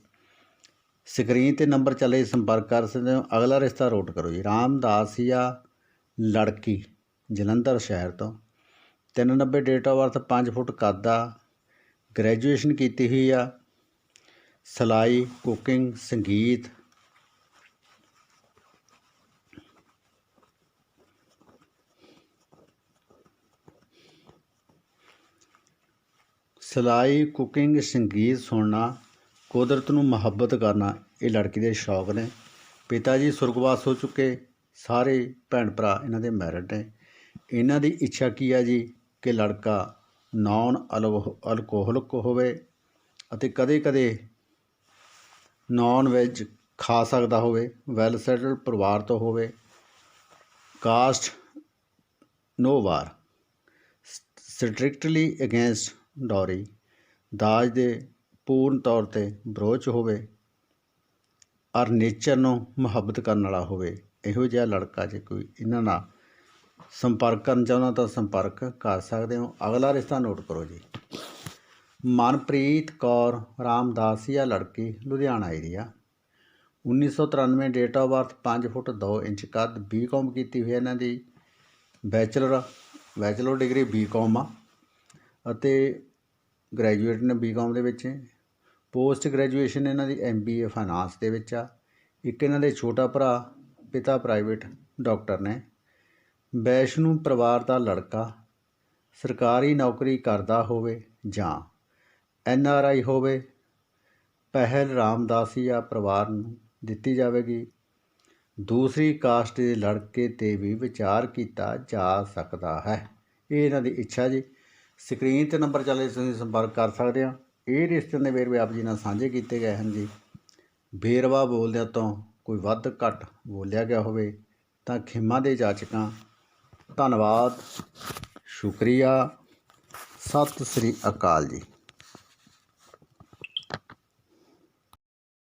ਸਕਰੀਨ ਤੇ ਨੰਬਰ ਚੱਲੇ, ਸੰਪਰਕ ਕਰ ਸਕਦੇ ਹੋ। ਅਗਲਾ ਰਿਸ਼ਤਾ ਰੋਟ ਕਰੋ ਜੀ। ਰਾਮਦਾਸੀਆ ਲੜਕੀ, ਜਲੰਧਰ ਸ਼ਹਿਰ ਤੋਂ। 390 ਡੇਟ ਆਫ ਬਰਥ 5 ਫੁੱਟ ਕੱਦ ਆ ਗ੍ਰੈਜੂਏਸ਼ਨ ਕੀਤੀ ਹੋਈ ਆ। ਸਿਲਾਈ ਕੁਕਿੰਗ ਸੰਗੀਤ ਸਿਲਾਈ ਕੁਕਿੰਗ ਸੰਗੀਤ ਸੁਣਨਾ, ਕੁਦਰਤ ਨੂੰ ਮੁਹੱਬਤ ਕਰਨਾ, ਇਹ ਲੜਕੀ ਦੇ ਸ਼ੌਕ ਨੇ। ਪਿਤਾ ਜੀ ਸੁਰਗਵਾਸ ਹੋ ਚੁੱਕੇ। ਸਾਰੇ ਭੈਣ ਭਰਾ ਇਹਨਾਂ ਦੇ ਮੈਰਿਡ ਨੇ। ਇਹਨਾਂ ਦੀ ਇੱਛਾ ਕੀ ਹੈ ਜੀ ਕਿ ਲੜਕਾ ਨਾਨ ਅਲਕੋਹਲਿਕ ਹੋਵੇ ਅਤੇ ਕਦੇ-ਕਦੇ ਨਾਨ ਵੈਜ ਖਾ ਸਕਦਾ ਹੋਵੇ ਵੈਲ ਸੈਟਲਡ ਪਰਿਵਾਰ ਤੋਂ ਹੋਵੇ। Caste no bar. Strictly against dowry, ਦਾਜ ਦੇ ਪੂਰਨ ਤੌਰ ਤੇ ਵਿਰੋਧ ਹੋਵੇ ਔਰ ਨੇਚਰ ਨੂੰ ਮੁਹੱਬਤ ਕਰਨ ਵਾਲਾ ਹੋਵੇ, ਇਹੋ ਜਿਹਾ ਲੜਕਾ ਜੇ ਕੋਈ ਇਹਨਾਂ ਨਾਲ ਸੰਪਰਕ ਕਰਨ ਚਾਹੁੰਦਾ ਤਾਂ ਸੰਪਰਕ ਕਰ ਸਕਦੇ ਹੋ। ਅਗਲਾ ਰਿਸ਼ਤਾ ਨੋਟ ਕਰੋ ਜੀ। ਮਨਪ੍ਰੀਤ ਕੌਰ ਰਾਮਦਾਸੀਆ ਲੜਕੀ Ludhiana area 1993 date of birth 5 foot 2 inch ਕੱਦ ਬੀਕਾਮ ਕੀਤੀ ਹੋਈ ਹੈ ਇਹਨਾਂ ਦੀ। ਬੈਚਲਰ ਬੈਚਲਰ ਡਿਗਰੀ ਬੀਕਾਮ ਆ। ਅਤੇ ਗ੍ਰੈਜੂਏਟ ਨੇ ਬੀਕਾਮ ਦੇ ਵਿੱਚ ਪੋਸਟ ਗ੍ਰੈਜੂਏਸ਼ਨ ਇਹਨਾਂ ਦੀ ਐਮਬੀਏ ਫਾਈਨਾਂਸ ਦੇ ਵਿੱਚ ਆ। ਇੱਕ ਇਹਨਾਂ ਦੇ ਛੋਟਾ ਭਰਾ, ਪਿਤਾ ਪ੍ਰਾਈਵੇਟ ਡਾਕਟਰ ਨੇ। ਵੈਸ਼ਨੂ ਪਰਿਵਾਰ ਦਾ ਲੜਕਾ, ਸਰਕਾਰੀ ਨੌਕਰੀ ਕਰਦਾ ਹੋਵੇ ਜਾਂ ਐਨ ਆਰ ਆਈ ਹੋਵੇ, ਪਹਿਲ ਰਾਮਦਾਸੀਆ ਪਰਿਵਾਰ ਨੂੰ ਦਿੱਤੀ ਜਾਵੇਗੀ। ਦੂਸਰੀ ਕਾਸਟ ਦੇ ਲੜਕੇ ਤੇ ਵੀ ਵਿਚਾਰ ਕੀਤਾ ਜਾ ਸਕਦਾ ਹੈ। ਇਹ ਇਹਨਾਂ ਦੀ ਇੱਛਾ ਜੀ। ਸਕਰੀਨ ਤੇ ਨੰਬਰ ਚੱਲੇ ਤੁਸੀਂ ਸੰਪਰਕ ਕਰ ਸਕਦੇ ਹੋ। ਇਹ ਰਿਸ਼ਤੇ ਦੇ ਵੇਰਵੇ ਆਪ ਜੀ ਨਾਲ ਸਾਂਝੇ ਕੀਤੇ ਗਏ ਹਨ ਜੀ। ਬੇਰਵਾ ਬੋਲਦਿਆਂ ਤੋਂ ਕੋਈ ਵੱਧ ਘੱਟ ਬੋਲਿਆ ਗਿਆ ਹੋਵੇ ਤਾਂ ਖਿਮਾ ਦੇ ਜਾਚਕਾਂ, ਧੰਨਵਾਦ, ਸ਼ੁਕਰੀਆ। ਸਤਿ ਸ੍ਰੀ ਅਕਾਲ ਜੀ।